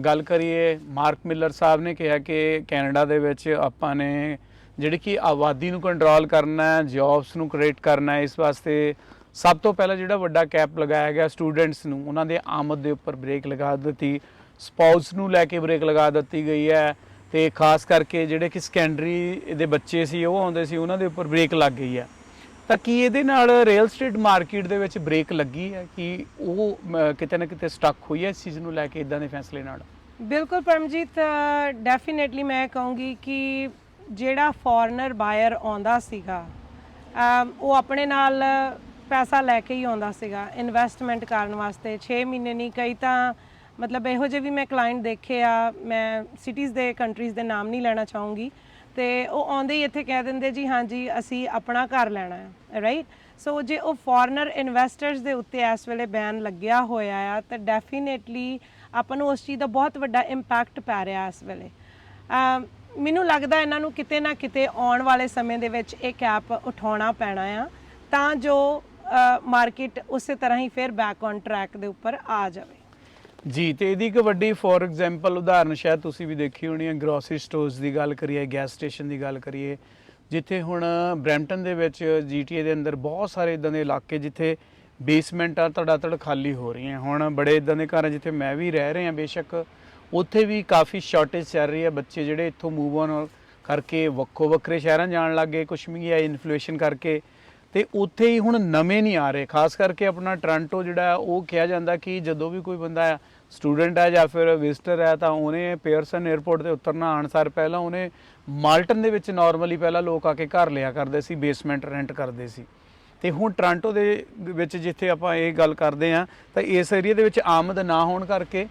ਗੱਲ ਕਰੀਏ, ਮਾਰਕ ਮਿਲਰ ਸਾਹਿਬ ਨੇ ਕਿਹਾ ਕਿ ਕੈਨੇਡਾ ਦੇ ਵਿੱਚ ਆਪਾਂ ਨੇ ਜਿਹੜੀ ਕਿ ਆਬਾਦੀ ਨੂੰ ਕੰਟਰੋਲ ਕਰਨਾ ਹੈ ਜੌਬਸ ਨੂੰ ਕ੍ਰੀਏਟ ਕਰਨਾ ਹੈ, ਇਸ ਵਾਸਤੇ ਸਭ ਤੋਂ ਪਹਿਲਾਂ ਜਿਹੜਾ ਵੱਡਾ ਕੈਪ ਲਗਾਇਆ ਗਿਆ ਸਟੂਡੈਂਟਸ ਨੂੰ, ਉਹਨਾਂ ਦੇ ਆਮਦ ਦੇ ਉੱਪਰ ਬ੍ਰੇਕ ਲਗਾ ਦਿੱਤੀ। ਸਪਾਊਸ ਨੂੰ ਲੈ ਕੇ ਬ੍ਰੇਕ ਲਗਾ ਦਿੱਤੀ ਗਈ ਹੈ ਤੇ ਖਾਸ ਕਰਕੇ ਜਿਹੜੇ ਕਿ ਸੈਕੰਡਰੀ ਦੇ ਬੱਚੇ ਸੀ, ਉਹ ਆਉਂਦੇ ਸੀ, ਉਹਨਾਂ ਦੇ ਉੱਪਰ ਬ੍ਰੇਕ ਲੱਗ ਗਈ ਹੈ। ਤਾਂ ਕੀ ਇਹਦੇ ਨਾਲ ਰੀਅਲ ਸਟੇਟ ਮਾਰਕੀਟ ਦੇ ਵਿੱਚ ਬ੍ਰੇਕ ਲੱਗੀ ਹੈ? ਕਿ ਉਹ ਕਿਤੇ ਨਾ ਕਿਤੇ ਸਟਕ ਹੋਈ ਹੈ ਇਸ ਚੀਜ਼ ਨੂੰ ਲੈ ਕੇ ਇਦਾਂ ਦੇ ਫੈਸਲੇ ਨਾਲ? ਬਿਲਕੁਲ ਪਰਮਜੀਤ ਡੈਫੀਨਿਟਲੀ ਮੈਂ ਕਹੂੰਗੀ ਕਿ ਜਿਹੜਾ ਫੋਰਨਰ ਬਾਇਰ ਆਉਂਦਾ ਸੀਗਾ ਉਹ ਆਪਣੇ ਨਾਲ ਪੈਸਾ ਲੈ ਕੇ ਹੀ ਆਉਂਦਾ ਸੀਗਾ ਇਨਵੈਸਟਮੈਂਟ ਕਰਨ ਵਾਸਤੇ। 6 ਮਹੀਨੇ ਨਹੀਂ, ਕਈ ਤਾਂ ਮਤਲਬ ਇਹੋ ਜਿਹੇ ਵੀ ਮੈਂ ਕਲਾਇੰਟ ਦੇਖੇ ਆ, ਮੈਂ ਸਿਟੀਜ਼ ਦੇ ਕੰਟਰੀਜ਼ ਦੇ ਨਾਮ ਨਹੀਂ ਲੈਣਾ ਚਾਹੂੰਗੀ। ਤੇ ਉਹ ਆਉਂਦੇ ਹੀ ਇੱਥੇ ਕਹਿ ਦਿੰਦੇ, ਜੀ ਹਾਂਜੀ ਅਸੀਂ ਆਪਣਾ ਘਰ ਲੈਣਾ ਹੈ। ਰਾਈਟ ਸੋ ਜੇ ਉਹ ਫੋਰਨਰ ਇਨਵੈਸਟਰਸ ਦੇ ਉੱਤੇ ਇਸ ਵੇਲੇ ਬੈਨ ਲੱਗਿਆ ਹੋਇਆ ਆ, ਤਾਂ ਡੈਫੀਨੇਟਲੀ ਆਪਾਂ ਨੂੰ ਉਸ ਚੀਜ਼ ਦਾ ਬਹੁਤ ਵੱਡਾ ਇੰਪੈਕਟ ਪੈ ਰਿਹਾ ਇਸ ਵੇਲੇ। ਮੈਨੂੰ ਲੱਗਦਾ ਇਹਨਾਂ ਨੂੰ ਕਿਤੇ ਨਾ ਕਿਤੇ ਆਉਣ ਵਾਲੇ ਸਮੇਂ ਦੇ ਵਿੱਚ ਇਹ ਕੈਪ ਉਠਾਉਣਾ ਪੈਣਾ ਆ। ਤਾਂ ਜੋ ਮਾਰਕੀਟ ਉਸੇ ਤਰ੍ਹਾਂ ਹੀ ਫਿਰ ਬੈਕ ਔਨ ਟਰੈਕ ਦੇ ਉੱਪਰ ਆ ਜਾਵੇ। ਜੀ, ਤੇ ਇਹਦੀ ਇੱਕ ਵੱਡੀ ਫੋਰ ਐਗਜ਼ਾਮਪਲ ਉਦਾਹਰਨ ਸ਼ਾਇਦ ਤੁਸੀਂ ਵੀ ਦੇਖੀ ਹੋਣੀ ਹੈ ਗਰੋਸਰੀ ਸਟੋਰਸ ਦੀ ਗੱਲ ਕਰੀਏ ਗੈਸ ਸਟੇਸ਼ਨ ਦੀ ਗੱਲ ਕਰੀਏ, ਜਿੱਥੇ ਹੁਣ ਬ੍ਰੈਂਪਟਨ ਦੇ ਵਿੱਚ ਜੀਟੀਏ ਦੇ ਅੰਦਰ ਬਹੁਤ ਸਾਰੇ ਇਦਾਂ ਦੇ ਇਲਾਕੇ ਜਿੱਥੇ ਬੇਸਮੈਂਟਾਂ ਧੜਾ ਧੜ ਖਾਲੀ ਹੋ ਰਹੀਆਂ ਹੁਣ ਬੜੇ ਇਦਾਂ ਦੇ ਘਰ ਜਿੱਥੇ ਮੈਂ ਵੀ ਰਹਿ ਰਿਹਾ ਬੇਸ਼ੱਕ, ਉੱਥੇ ਵੀ ਕਾਫੀ ਸ਼ਾਰਟੇਜ ਚੱਲ ਰਹੀ ਹੈ। ਬੱਚੇ ਜਿਹੜੇ ਇੱਥੋਂ ਮੂਵ ਔਨ ਕਰਕੇ ਵੱਖੋ ਵੱਖਰੇ ਸ਼ਹਿਰਾਂ ਜਾਣ ਲੱਗੇ ਕੁਛ ਵੀ ਹੈ ਇਨਫਲੇਸ਼ਨ ਕਰਕੇ ਤੇ ਉੱਥੇ ਹੀ ਹੁਣ ਨਵੇਂ ਨਹੀਂ ਆ ਰਹੇ। ਖਾਸ ਕਰਕੇ ਆਪਣਾ ਟ੍ਰਾਂਟੋ ਜਿਹੜਾ ਉਹ ਕਿਹਾ ਜਾਂਦਾ ਕਿ ਜਦੋਂ ਵੀ ਕੋਈ ਬੰਦਾ ਸਟੂਡੈਂਟ ਹੈ ਜਾਂ ਫਿਰ ਵਿਜ਼ਟਰ ਹੈ ਤਾਂ ਉਹਨੇ ਪੀਅਰਸਨ 에ਅਰਪੋਰਟ ਤੇ ਉਤਰਨਾ ਆਉਣ ਸਾਰ ਪਹਿਲਾਂ ਉਹਨੇ ਮਾਲਟਨ ਦੇ ਵਿੱਚ ਨਾਰਮਲੀ ਪਹਿਲਾਂ ਲੋਕ ਆ ਕੇ ਘਰ ਲਿਆ ਕਰਦੇ ਸੀ ਬੇਸਮੈਂਟ ਰੈਂਟ ਕਰਦੇ ਸੀ। ਤੇ ਹੁਣ ਟ੍ਰਾਂਟੋ ਦੇ ਵਿੱਚ ਜਿੱਥੇ ਆਪਾਂ ਇਹ ਗੱਲ ਕਰਦੇ ਆ ਤਾਂ ਇਸ ਏਰੀਆ ਦੇ ਵਿੱਚ ਆਮਦ ਨਾ ਹੋਣ ਕਰਕੇ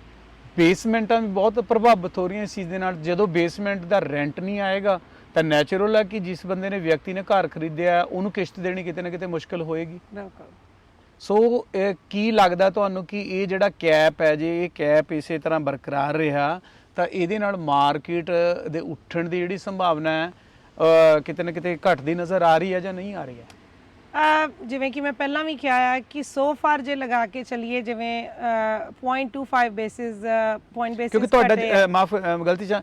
ਬੇਸਮੈਂਟਾਂ ਵੀ ਬਹੁਤ ਪ੍ਰਭਾਵਿਤ ਹੋ ਰਹੀਆਂ ਇਸ ਚੀਜ਼ ਦੇ ਨਾਲ। ਜਦੋਂ ਬੇਸਮੈਂਟ ਦਾ ਰੈਂਟ ਨਹੀਂ ਆਏਗਾ ਤਾਂ ਨੈਚੁਰਲ ਹੈ ਕਿ ਜਿਸ ਬੰਦੇ ਨੇ ਵਿਅਕਤੀ ਨੇ ਘਰ ਖਰੀਦਿਆ ਉਹਨੂੰ ਕਿਸ਼ਤ ਦੇਣੀ ਕਿਤੇ ਨਾ ਕਿਤੇ ਮੁਸ਼ਕਲ ਹੋਏਗੀ? ਬਿਲਕੁਲ। ਸੋ ਕੀ ਲੱਗਦਾ ਤੁਹਾਨੂੰ ਕਿ ਇਹ ਜਿਹੜਾ ਕੈਪ ਹੈ ਜੇ ਇਹ ਕੈਪ ਇਸੇ ਤਰ੍ਹਾਂ ਬਰਕਰਾਰ ਰਿਹਾ ਤਾਂ ਇਹਦੇ ਨਾਲ ਮਾਰਕੀਟ ਦੇ ਉੱਠਣ ਦੀ ਜਿਹੜੀ ਸੰਭਾਵਨਾ ਹੈ ਕਿਤੇ ਨਾ ਕਿਤੇ ਘਟਦੀ ਨਜ਼ਰ ਆ ਰਹੀ ਹੈ ਜਾਂ ਨਹੀਂ ਆ ਰਹੀ ਹੈ? ਜਿਵੇਂ ਕਿ ਮੈਂ ਪਹਿਲਾਂ ਵੀ ਕਿਹਾ ਆ ਕਿ ਸੋ ਫਾਰ ਜੇ ਲਗਾ ਕੇ ਚਲਿਏ ਜਿਵੇਂ ਅਹ, 0.25 ਬੇਸਿਸ ਪੁਆਇੰਟ ਬੇਸਿਸ ਕਿਉਂਕਿ ਤੁਹਾਡਾ ਮਾਫ ਗਲਤੀ ਚ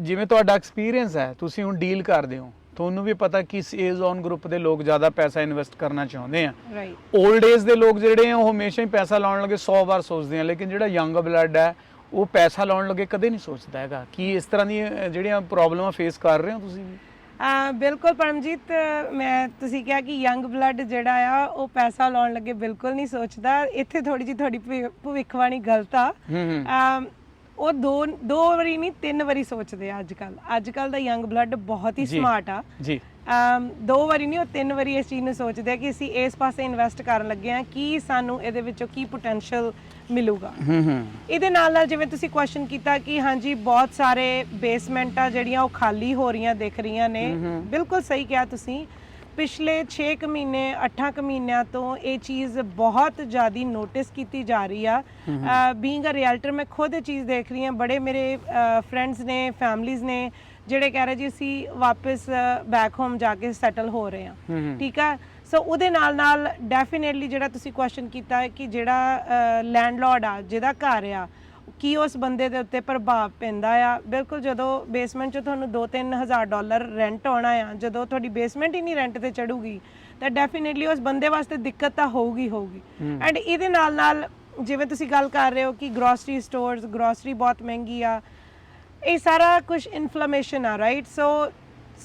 ਜਿਵੇਂ ਤੁਹਾਡਾ ਐਕਸਪੀਰੀਅੰਸ ਹੈ ਤੁਸੀਂ ਹੁਣ ਡੀਲ ਕਰਦੇ ਹੋ ਤੁਹਾਨੂੰ ਵੀ ਪਤਾ ਕਿ ਏਜ ਔਨ ਗਰੁੱਪ ਦੇ ਲੋਕ ਜ਼ਿਆਦਾ ਪੈਸਾ ਇਨਵੈਸਟ ਕਰਨਾ ਚਾਹੁੰਦੇ ਆ। ਰਾਈਟ 올ਡ ਏਜ ਦੇ ਲੋਕ ਜਿਹੜੇ ਆ ਉਹ ਹਮੇਸ਼ਾ ਹੀ ਪੈਸਾ ਲਾਉਣ ਲੱਗੇ 100 ਵਾਰ ਸੋਚਦੇ ਆ ਲੇਕਿਨ ਜਿਹੜਾ ਯੰਗ ਬਲੱਡ ਹੈ ਉਹ ਪੈਸਾ ਲਾਉਣ ਲੱਗੇ ਕਦੇ ਨਹੀਂ ਸੋਚਦਾ ਹੈਗਾ। ਕੀ ਇਸ ਤਰ੍ਹਾਂ ਅਹ, ਜਿਹੜੀਆਂ ਪ੍ਰੋਬਲਮਾਂ ਫੇਸ ਕਰ ਰਹੇ ਹੋ ਤੁਸੀਂ ਵੀ? ਬਿਲਕੁਲ ਪਰਮਜੀਤ ਮੈਂ ਤੁਸੀਂ ਕਿਹਾ ਕਿ ਯੰਗ ਬਲੱਡ ਜਿਹੜਾ ਆ ਉਹ ਪੈਸਾ ਲਾਉਣ ਲੱਗੇ ਬਿਲਕੁਲ ਨਹੀਂ ਸੋਚਦਾ। ਇੱਥੇ ਥੋੜੀ ਜੀ ਤੁਹਾਡੀ ਭਵਿ- ਭਵਿੱਖਬਾਣੀ ਗਲਤ ਆ। ਉਹ ਦੋ ਦੋ ਵਾਰੀ ਨਹੀਂ ਤਿੰਨ ਵਾਰੀ ਸੋਚਦੇ ਆ ਅੱਜ ਕੱਲ ਅੱਜ ਕੱਲ ਦਾ ਯੰਗ ਬਲੱਡ ਬਹੁਤ ਹੀ। ਸਮਾਰਟ ਆ। ਜੀ। ਅਮ, ਦੋ ਵਾਰੀ ਨਹੀਂ ਉਹ ਤਿੰਨ ਵਾਰੀ ਇਸ ਚੀਜ਼ ਨੂੰ ਸੋਚਦੇ ਆ ਕਿ ਅਸੀਂ ਇਸ ਪਾਸੇ ਇਨਵੈਸਟ ਕਰਨ ਲੱਗੇ ਆ ਕੀ ਸਾਨੂੰ ਇਹਦੇ ਵਿੱਚੋਂ ਕੀ ਪੋਟੈਂਸ਼ੀਅਲ ਮਿਲੂਗਾ। ਹੂੰ ਹੂੰ। ਇਹਦੇ ਨਾਲ ਨਾਲ ਜਿਵੇਂ ਤੁਸੀਂ ਕੁਐਸਚਨ ਕੀਤਾ ਕਿ ਹਾਂਜੀ ਬਹੁਤ ਸਾਰੇ ਬੇਸਮੈਂਟਾਂ ਜਿਹੜੀਆਂ ਉਹ ਖਾਲੀ ਹੋ ਰਹੀਆਂ ਦਿਖ ਰਹੀਆਂ ਨੇ। ਬਿਲਕੁਲ ਸਹੀ ਕਿਹਾ ਤੁਸੀਂ। ਪਿਛਲੇ 6 ਕੁ ਮਹੀਨੇ 8 ਕੁ ਮਹੀਨਿਆਂ ਤੋਂ ਇਹ ਚੀਜ਼ ਬਹੁਤ ਜ਼ਿਆਦੀ ਨੋਟਿਸ ਕੀਤੀ ਜਾ ਰਹੀ ਆ। ਬੀਇੰਗ ਅ ਰੀਅਲਟਰ ਮੈਂ ਖੁਦ ਇਹ ਚੀਜ਼ ਦੇਖ ਰਹੀ ਹਾਂ। ਬੜੇ ਮੇਰੇ ਫਰੈਂਡਸ ਨੇ ਫੈਮਲੀਆਂ ਨੇ ਜਿਹੜੇ ਕਹਿ ਰਹੇ ਜੀ ਅਸੀਂ ਵਾਪਸ ਬੈਕ ਹੋਮ ਜਾ ਕੇ ਸੈਟਲ ਹੋ ਰਹੇ ਹਾਂ। ਠੀਕ ਆ? ਸੋ ਉਹਦੇ ਨਾਲ ਨਾਲ ਡੈਫੀਨਿਟਲੀ ਜਿਹੜਾ ਤੁਸੀਂ ਕੁਐਸਚਨ ਕੀਤਾ ਹੈ ਕਿ ਜਿਹੜਾ ਲੈਂਡਲੋਰਡ ਆ ਜਿਹਦਾ ਘਰ ਆ ਕੀ ਉਸ ਬੰਦੇ ਦੇ ਉੱਤੇ ਪ੍ਰਭਾਵ ਪੈਂਦਾ ਆ? ਬਿਲਕੁਲ ਜਦੋਂ ਬੇਸਮੈਂਟ 'ਚ ਤੁਹਾਨੂੰ 2-3000 ਡਾਲਰ ਰੈਂਟ ਆਉਣਾ ਆ ਜਦੋਂ ਤੁਹਾਡੀ ਬੇਸਮੈਂਟ ਹੀ ਨਹੀਂ ਰੈਂਟ ਤੇ ਚੜੂਗੀ ਤਾਂ ਡੈਫੀਨਿਟਲੀ ਉਸ ਬੰਦੇ ਵਾਸਤੇ ਦਿੱਕਤ ਤਾਂ ਹੋਊਗੀ ਹੋਊਗੀ। ਐਂਡ ਇਹਦੇ ਨਾਲ ਨਾਲ ਜਿਵੇਂ ਤੁਸੀਂ ਗੱਲ ਕਰ ਰਹੇ ਹੋ ਕਿ ਗਰੋਸਰੀ ਸਟੋਰਸ ਗਰੋਸਰੀ ਬਹੁਤ ਮਹਿੰਗੀ ਆ ਇਹ ਸਾਰਾ ਕੁਝ ਇਨਫਲੇਮੇਸ਼ਨ ਆ ਰਾਈਟ ਸੋ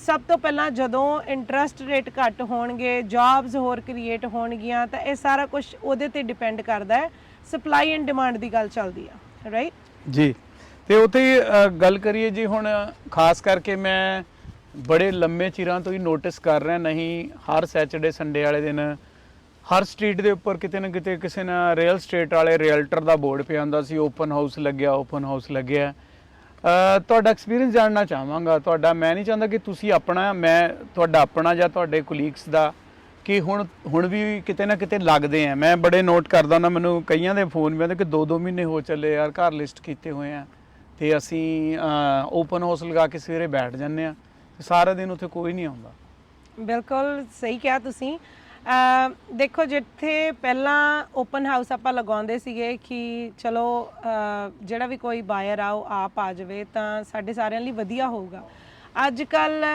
ਸਭ ਤੋਂ ਪਹਿਲਾਂ ਜਦੋਂ ਇੰਟਰਸਟ ਰੇਟ ਘੱਟ ਹੋਣਗੇ ਜੌਬਸ ਹੋਰ ਕ੍ਰੀਏਟ ਹੋਣਗੀਆਂ, ਤਾਂ ਇਹ ਸਾਰਾ ਕੁਝ ਉਹਦੇ ਤੇ ਡਿਪੈਂਡ ਕਰਦਾ ਹੈ। ਸਪਲਾਈ ਐਂਡ ਡਿਮਾਂਡ ਦੀ ਗੱਲ ਚੱਲਦੀ ਆ ਰਾਈਟ ਜੀ। ਤੇ ਉੱਥੇ ਗੱਲ ਕਰੀਏ ਜੀ ਹੁਣ, ਖਾਸ ਕਰਕੇ ਮੈਂ ਬੜੇ ਲੰਮੇ ਚਿਰਾਂ ਤੋਂ ਹੀ ਨੋਟਿਸ ਕਰ ਰਿਹਾ, ਨਹੀਂ, ਹਰ ਸੈਚਰਡੇ ਸੰਡੇ ਵਾਲੇ ਦਿਨ, ਹਰ ਸਟਰੀਟ ਦੇ ਉੱਪਰ ਕਿਤੇ ਨਾ ਕਿਤੇ ਕਿਸੇ ਨਾ ਰੀਅਲ ਸਟੇਟ ਵਾਲੇ ਰੀਅਲਟਰ ਦਾ ਬੋਰਡ ਪਿਆ ਹੁੰਦਾ ਸੀ ਓਪਨ ਹਾਊਸ ਲੱਗਿਆ ਓਪਨ ਹਾਊਸ ਲੱਗਿਆ। ਤੁਹਾਡਾ ਐਕਸਪੀਰੀਅੰਸ ਜਾਣਨਾ ਚਾਹਾਂਗਾ। ਤੁਹਾਡਾ, ਮੈਂ ਨਹੀਂ ਚਾਹੁੰਦਾ ਕਿ ਤੁਸੀਂ ਆਪਣਾ, ਮੈਂ ਤੁਹਾਡਾ ਆਪਣਾ ਜਾਂ ਤੁਹਾਡੇ ਕੋਲੀਗਸ ਦਾ, ਕਿ ਹੁਣ ਹੁਣ ਵੀ ਕਿਤੇ ਨਾ ਕਿਤੇ ਲੱਗਦੇ ਆ। ਮੈਂ ਬੜੇ ਨੋਟ ਕਰਦਾ ਹੁੰਦਾ, ਮੈਨੂੰ ਕਈਆਂ ਦੇ ਫੋਨ ਵੀ ਆਉਂਦੇ ਕਿ 2-2 ਮਹੀਨੇ ਹੋ ਚੱਲੇ ਯਾਰ ਘਰ ਲਿਸਟ ਕੀਤੇ ਹੋਏ ਆ। ਤੇ ਅਸੀਂ ਓਪਨ ਹਾਊਸ ਲਗਾ ਕੇ ਸਵੇਰੇ ਬੈਠ ਜਾਂਦੇ ਆ। ਸਾਰਾ ਦਿਨ ਉੱਥੇ ਕੋਈ ਨਹੀਂ ਆਉਂਦਾ। ਬਿਲਕੁਲ ਸਹੀ ਕਿਹਾ ਤੁਸੀਂ। ਦੇਖੋ, ਜਿੱਥੇ ਪਹਿਲਾਂ ਓਪਨ ਹਾਊਸ ਆਪਾਂ ਲਗਾਉਂਦੇ ਸੀਗੇ ਕਿ ਚਲੋ ਜਿਹੜਾ ਵੀ ਕੋਈ ਬਾਇਰ ਆ, ਉਹ ਆਪ ਆ ਜਾਵੇ, ਤਾਂ ਸਾਡੇ ਸਾਰਿਆਂ ਲਈ ਵਧੀਆ ਹੋਊਗਾ। ਅੱਜ ਕੱਲ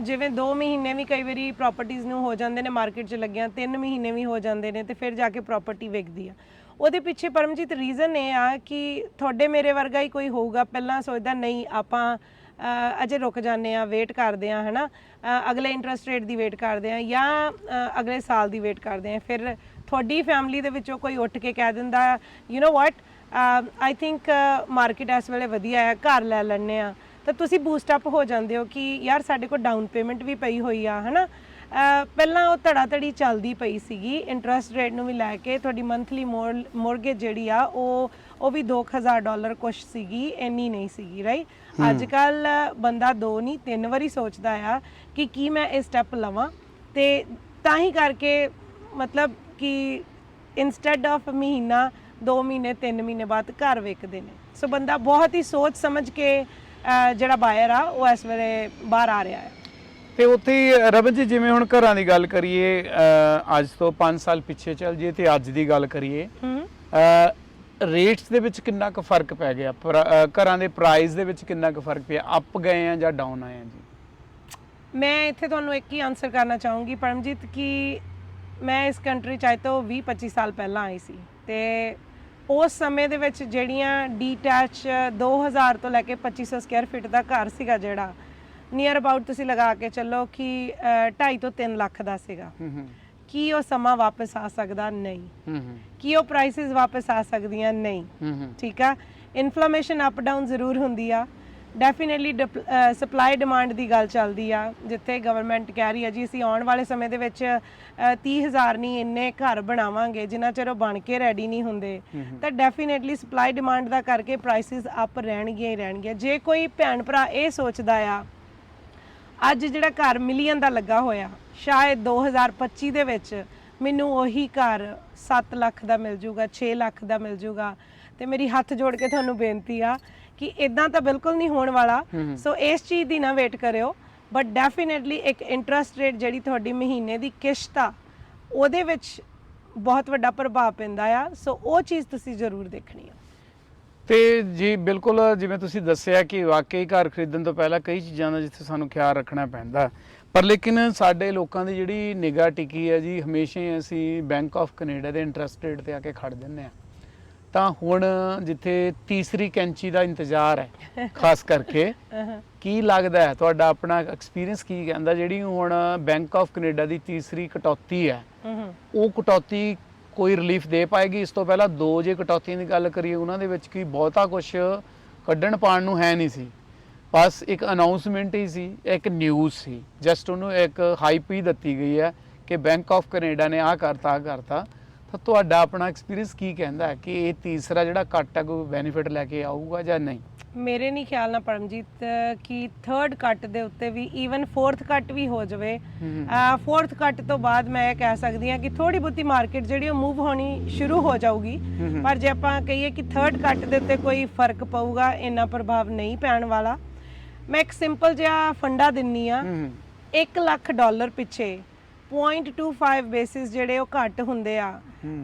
ਜਿਵੇਂ 2 ਮਹੀਨੇ ਵੀ ਕਈ ਵਾਰੀ ਪ੍ਰਾਪਰਟੀਆਂ ਨੂੰ ਹੋ ਜਾਂਦੇ ਨੇ ਮਾਰਕੀਟ 'ਚ ਲੱਗਿਆ 3 ਮਹੀਨੇ ਵੀ ਹੋ ਜਾਂਦੇ ਨੇ, ਤੇ ਫਿਰ ਜਾ ਕੇ ਪ੍ਰਾਪਰਟੀ ਵਿਕਦੀ ਆ। ਉਹਦੇ ਪਿੱਛੇ ਪਰਮਜੀਤ ਰੀਜ਼ਨ ਇਹ ਆ ਕਿ ਤੁਹਾਡੇ ਮੇਰੇ ਵਰਗਾ ਹੀ ਕੋਈ ਹੋਊਗਾ, ਪਹਿਲਾਂ ਸੋਚਦਾ, ਨਹੀਂ, ਆਪਾਂ ਅਜੇ ਰੁਕ ਜਾਂਦੇ ਆ ਵੇਟ ਕਰਦੇ ਆ ਹਨਾ? ਅ, ਅਗਲੇ ਇੰਟਰਸਟ ਰੇਟ ਦੀ ਵੇਟ ਕਰਦੇ ਆ ਜਾਂ ਅਗਲੇ ਸਾਲ ਦੀ ਵੇਟ ਕਰਦੇ ਆ ਫਿਰ ਤੁਹਾਡੀ ਫੈਮਿਲੀ ਦੇ ਵਿੱਚੋਂ ਕੋਈ ਉੱਠ ਕੇ ਕਹਿ ਦਿੰਦਾ you know what I think market ਇਸ ਵੇਲੇ ਵਧੀਆ ਹੈ ਘਰ ਲੈ ਲੈਣੇ ਆ ਤਾਂ ਤੁਸੀਂ ਬੂਸਟ ਅਪ ਹੋ ਜਾਂਦੇ ਹੋ ਕਿ ਯਾਰ ਸਾਡੇ ਕੋਲ ਡਾਊਨ ਪੇਮੈਂਟ ਵੀ ਪਈ ਹੋਈ ਆ ਹਨਾ? ਅ, ਪਹਿਲਾਂ ਉਹ ਧੜਾ ਧੜੀ ਚੱਲਦੀ ਪਈ ਸੀਗੀ ਇੰਟਰਸਟ ਰੇਟ ਨੂੰ ਵੀ ਲੈ ਕੇ ਤੁਹਾਡੀ ਮੰਥਲੀ ਮੋਰਗੇਜ ਜਿਹੜੀ ਆ ਉਹ ਉਹ ਵੀ 2000 ਡਾਲਰ ਕੁਛ ਸੀਗੀ ਇੰਨੀ ਨਹੀਂ ਸੀਗੀ ਰਾਈਟ ਅੱਜ ਕੱਲ ਬੰਦਾ ਦੋ ਨਹੀਂ ਤਿੰਨ ਵਾਰੀ ਸੋਚਦਾ ਆ ਕਿ ਕੀ ਮੈਂ ਇਹ ਸਟੈਪ ਲਵਾਂ ਤੇ ਤਾਂ ਹੀ ਕਰਕੇ ਮਤਲਬ ਕਿ ਇਨਸਟੈਡ ਆਫ ਮਹੀਨਾ 2 ਮਹੀਨੇ 3 ਮਹੀਨੇ ਬਾਅਦ ਘਰ ਵੇਚਦੇ ਨੇ। ਸੋ ਬੰਦਾ ਬਹੁਤ ਹੀ ਸੋਚ ਸਮਝ ਕੇ ਜਿਹੜਾ ਬਾਇਰ ਆ ਉਹ ਇਸ ਵੇਲੇ ਬਾਹਰ ਆ ਰਿਹਾ ਹੈ। ਤੇ ਉੱਥੇ ਹੀ, ਰਮਨ ਜੀ ਜਿਵੇਂ ਹੁਣ ਘਰਾਂ ਦੀ ਗੱਲ ਕਰੀਏ ਅੱਜ ਤੋਂ 5 ਸਾਲ ਪਿੱਛੇ ਚੱਲ ਜਾਈਏ ਤੇ ਅੱਜ ਦੀ ਗੱਲ ਕਰੀਏ ਹੂੰ। ਰੇਟਸ ਦੇ ਵਿੱਚ ਕਿੰਨਾ ਕੁ ਫ਼ਰਕ ਪੈ ਗਿਆ? ਘਰਾਂ ਦੇ ਪ੍ਰਾਈਸ ਦੇ ਵਿੱਚ ਕਿੰਨਾ ਕੁ ਫ਼ਰਕ ਪਿਆ? ਅਪ ਗਏ ਆ ਜਾਂ ਡਾਊਨ ਆਏ ਆ ਜੀ? ਮੈਂ ਇੱਥੇ ਤੁਹਾਨੂੰ ਇੱਕ ਹੀ ਆਨਸਰ ਕਰਨਾ ਚਾਹੂੰਗੀ ਪਰਮਜੀਤ ਕਿ ਮੈਂ ਇਸ ਕੰਟਰੀ ਚ ਆਏ ਤੋਂ 20 25 ਸਾਲ ਪਹਿਲਾਂ ਆਈ ਸੀ ਤੇ ਉਸ ਸਮੇਂ ਦੇ ਵਿੱਚ ਜਿਹੜੀਆਂ ਡੀਟੈਚ 2000 ਤੋਂ ਲੈ ਕੇ 2500 ਸਕੁਅਰ ਫੀਟ ਦਾ ਘਰ ਸੀਗਾ ਜਿਹੜਾ ਨੀਅਰ ਅਬਾਊਟ ਤੁਸੀਂ ਲਗਾ ਕੇ ਚੱਲੋ ਕਿ 2.5 ਤੋਂ 3 ਲੱਖ ਦਾ ਸੀਗਾ। ਹੂੰ ਹੂੰ। ਕੀ ਉਹ ਸਮਾਂ ਵਾਪਸ ਆ ਸਕਦਾ? ਨਹੀਂ। ਹੂੰ ਹੂੰ। ਕੀ ਉਹ ਪ੍ਰਾਈਸਿਸ ਵਾਪਸ ਆ ਸਕਦੀਆਂ? ਨਹੀਂ। ਠੀਕ ਆ? ਇਨਫਲੇਮੇਸ਼ਨ ਅਪ ਡਾਊਨ ਜ਼ਰੂਰ ਹੁੰਦੀ ਆ। ਡੈਫੀਨਿਟਲੀ ਸਪਲਾਈ ਡਿਮਾਂਡ ਦੀ ਗੱਲ ਚੱਲਦੀ ਆ। ਜਿੱਥੇ ਗਵਰਨਮੈਂਟ ਕਹਿ ਰਹੀ ਆ ਜੀ ਅਸੀਂ ਆਉਣ ਵਾਲੇ ਸਮੇਂ ਦੇ ਵਿੱਚ ਅ, 30000 ਨਹੀਂ ਇੰਨੇ ਘਰ ਬਣਾਵਾਂਗੇ ਜਿੰਨਾ ਚਿਰ ਉਹ ਬਣ ਕੇ ਰੈਡੀ ਨਹੀਂ ਹੁੰਦੇ। ਤਾਂ ਡੈਫੀਨਿਟਲੀ ਸਪਲਾਈ ਡਿਮਾਂਡ ਦਾ ਕਰਕੇ ਪ੍ਰਾਈਸਿਸ ਅਪ ਰਹਿਣਗੀਆਂ ਹੀ ਰਹਿਣਗੀਆਂ। ਜੇ ਕੋਈ ਭੈਣ ਭਰਾ ਇਹ ਸੋਚਦਾ ਆ ਅੱਜ ਜਿਹੜਾ ਘਰ ਮਿਲੀਅਨ ਦਾ ਲੱਗਾ ਹੋਇਆ ਸ਼ਾਇਦ 2025 ਦੇ ਵਿੱਚ ਮੈਨੂੰ ਉਹੀ ਘਰ 7 ਲੱਖ ਦਾ ਮਿਲ ਜੂਗਾ 6 ਲੱਖ ਦਾ ਮਿਲ ਜੂਗਾ। ਤੇ ਮੇਰੀ ਹੱਥ ਜੋੜ ਕੇ ਤੁਹਾਨੂੰ ਬੇਨਤੀ ਆ ਕਿ ਇਦਾਂ ਤਾਂ ਬਿਲਕੁਲ ਨਹੀਂ ਹੋਣ ਵਾਲਾ। ਸੋ ਇਸ ਚੀਜ਼ ਦੀ ਨਾ ਵੇਟ ਕਰਿਓ। ਬਟ ਡੈਫੀਨਿਟਲੀ ਇੱਕ ਇੰਟਰਸਟ ਰੇਟ ਜਿਹੜੀ ਤੁਹਾਡੀ ਮਹੀਨੇ ਦੀ ਕਿਸ਼ਤ ਆ ਉਹਦੇ ਵਿੱਚ ਬਹੁਤ ਵੱਡਾ ਪ੍ਰਭਾਵ ਪੈਂਦਾ ਆ। ਸੋ ਉਹ ਚੀਜ਼ ਤੁਸੀਂ ਜ਼ਰੂਰ ਦੇਖਣੀ ਆ। ਤੇ ਜੀ ਬਿਲਕੁਲ ਜਿਵੇਂ ਤੁਸੀਂ ਦੱਸਿਆ ਕਿ ਵਾਕਈ ਘਰ ਖਰੀਦਣ ਤੋਂ ਪਹਿਲਾਂ ਕਈ ਚੀਜ਼ਾਂ ਦਾ ਜਿੱਥੇ ਸਾਨੂੰ ਖਿਆਲ ਰੱਖਣਾ ਪੈਂਦਾ। ਪਰ ਲੇਕਿਨ ਸਾਡੇ ਲੋਕਾਂ ਦੀ ਜਿਹੜੀ ਨਿਗਾਹ ਟਿਕੀ ਹੈ ਜੀ ਹਮੇਸ਼ਾ ਹੀ ਅਸੀਂ ਬੈਂਕ ਆਫ ਕੈਨੇਡਾ ਦੇ ਇੰਟਰਸਟ ਰੇਟ ਤੇ ਆ ਕੇ ਖੜ ਦਿੰਨੇ ਆ ਤਾਂ ਹੁਣ ਜਿੱਥੇ ਤੀਸਰੀ ਕੈਂਚੀ ਦਾ ਇੰਤਜ਼ਾਰ ਹੈ ਖਾਸ ਕਰਕੇ ਕੀ ਲੱਗਦਾ ਹੈ? ਤੁਹਾਡਾ ਆਪਣਾ ਐਕਸਪੀਰੀਅੰਸ ਕੀ ਕਹਿੰਦਾ? ਜਿਹੜੀ ਹੁਣ ਬੈਂਕ ਆਫ ਕੈਨੇਡਾ ਦੀ ਤੀਸਰੀ ਕਟੌਤੀ ਹੂੰ ਉਹ ਕਟੌਤੀ ਕੋਈ ਰਿਲੀਫ ਦੇ ਪਾਏਗੀ? ਇਸ ਤੋਂ ਪਹਿਲਾਂ ਦੋ ਜੇ ਕਟੌਤੀਆਂ ਦੀ ਗੱਲ ਕਰੀਏ, ਉਹਨਾਂ ਦੇ ਵਿੱਚ ਕੀ ਬਹੁਤਾ ਕੁਝ ਕੱਢਣ ਪਾਣ ਨੂੰ ਹੈ ਨਹੀਂ ਸੀ। ਬਸ ਇੱਕ ਅਨਾਉਂਸਮੈਂਟ ਹੀ ਸੀ, ਇੱਕ ਨਿਊਜ਼ ਸੀ। ਜਸਟ ਉਹਨੂੰ ਇੱਕ ਹਾਈਪ ਹੀ ਦਿੱਤੀ ਗਈ ਹੈ ਕਿ ਬੈਂਕ ਆਫ ਕੈਨੇਡਾ ਨੇ ਆਹ ਕਰਤਾ ਆਹ ਕਰਤਾ। ਤਾਂ ਤੁਹਾਡਾ ਆਪਣਾ ਐਕਸਪੀਰੀਅੰਸ ਕੀ ਕਹਿੰਦਾ ਕਿ ਇਹ ਤੀਸਰਾ ਜਿਹੜਾ ਕੱਟ ਹੈ, ਕੋਈ ਬੈਨੀਫਿਟ ਲੈ ਕੇ ਆਊਗਾ ਜਾਂ ਨਹੀਂ? ਮੇਰੇ ਨਹੀਂ ਖਿਆਲ ਨਾਲ ਪਰਮਜੀਤ ਕਿ ਥਰਡ ਕੱਟ ਦੇ ਉੱਤੇ ਵੀ ਈਵਨ ਫੋਰਥ ਕੱਟ ਵੀ ਹੋ ਜਾਵੇ। ਫੋਰਥ ਕੱਟ ਤੋਂ ਬਾਅਦ ਮੈਂ ਇਹ ਕਹਿ ਸਕਦੀ ਹਾਂ ਕਿ ਥੋੜੀ ਬਹੁਤੀ ਮਾਰਕੀਟ ਜਿਹੜੀ ਉਹ ਮੂਵ ਹੋਣੀ ਸ਼ੁਰੂ ਹੋ ਜਾਊਗੀ। ਪਰ ਜੇ ਆਪਾਂ ਕਹੀਏ ਕਿ ਥਰਡ ਕੱਟ ਦੇ ਉੱਤੇ ਕੋਈ ਫ਼ਰਕ ਪਊਗਾ ਇੰਨਾ ਪ੍ਰਭਾਵ ਨਹੀਂ ਪੈਣ ਵਾਲਾ। ਮੈਂ ਇੱਕ ਸਿੰਪਲ ਜਿਹਾ ਫੰਡਾ ਦਿੰਨੀ ਆ 1 ਲੱਖ ਡਾਲਰ ਪਿੱਛੇ 0.25 ਬੇਸਿਸ ਜਿਹੜੇ ਉਹ ਘੱਟ ਹੁੰਦੇ ਆ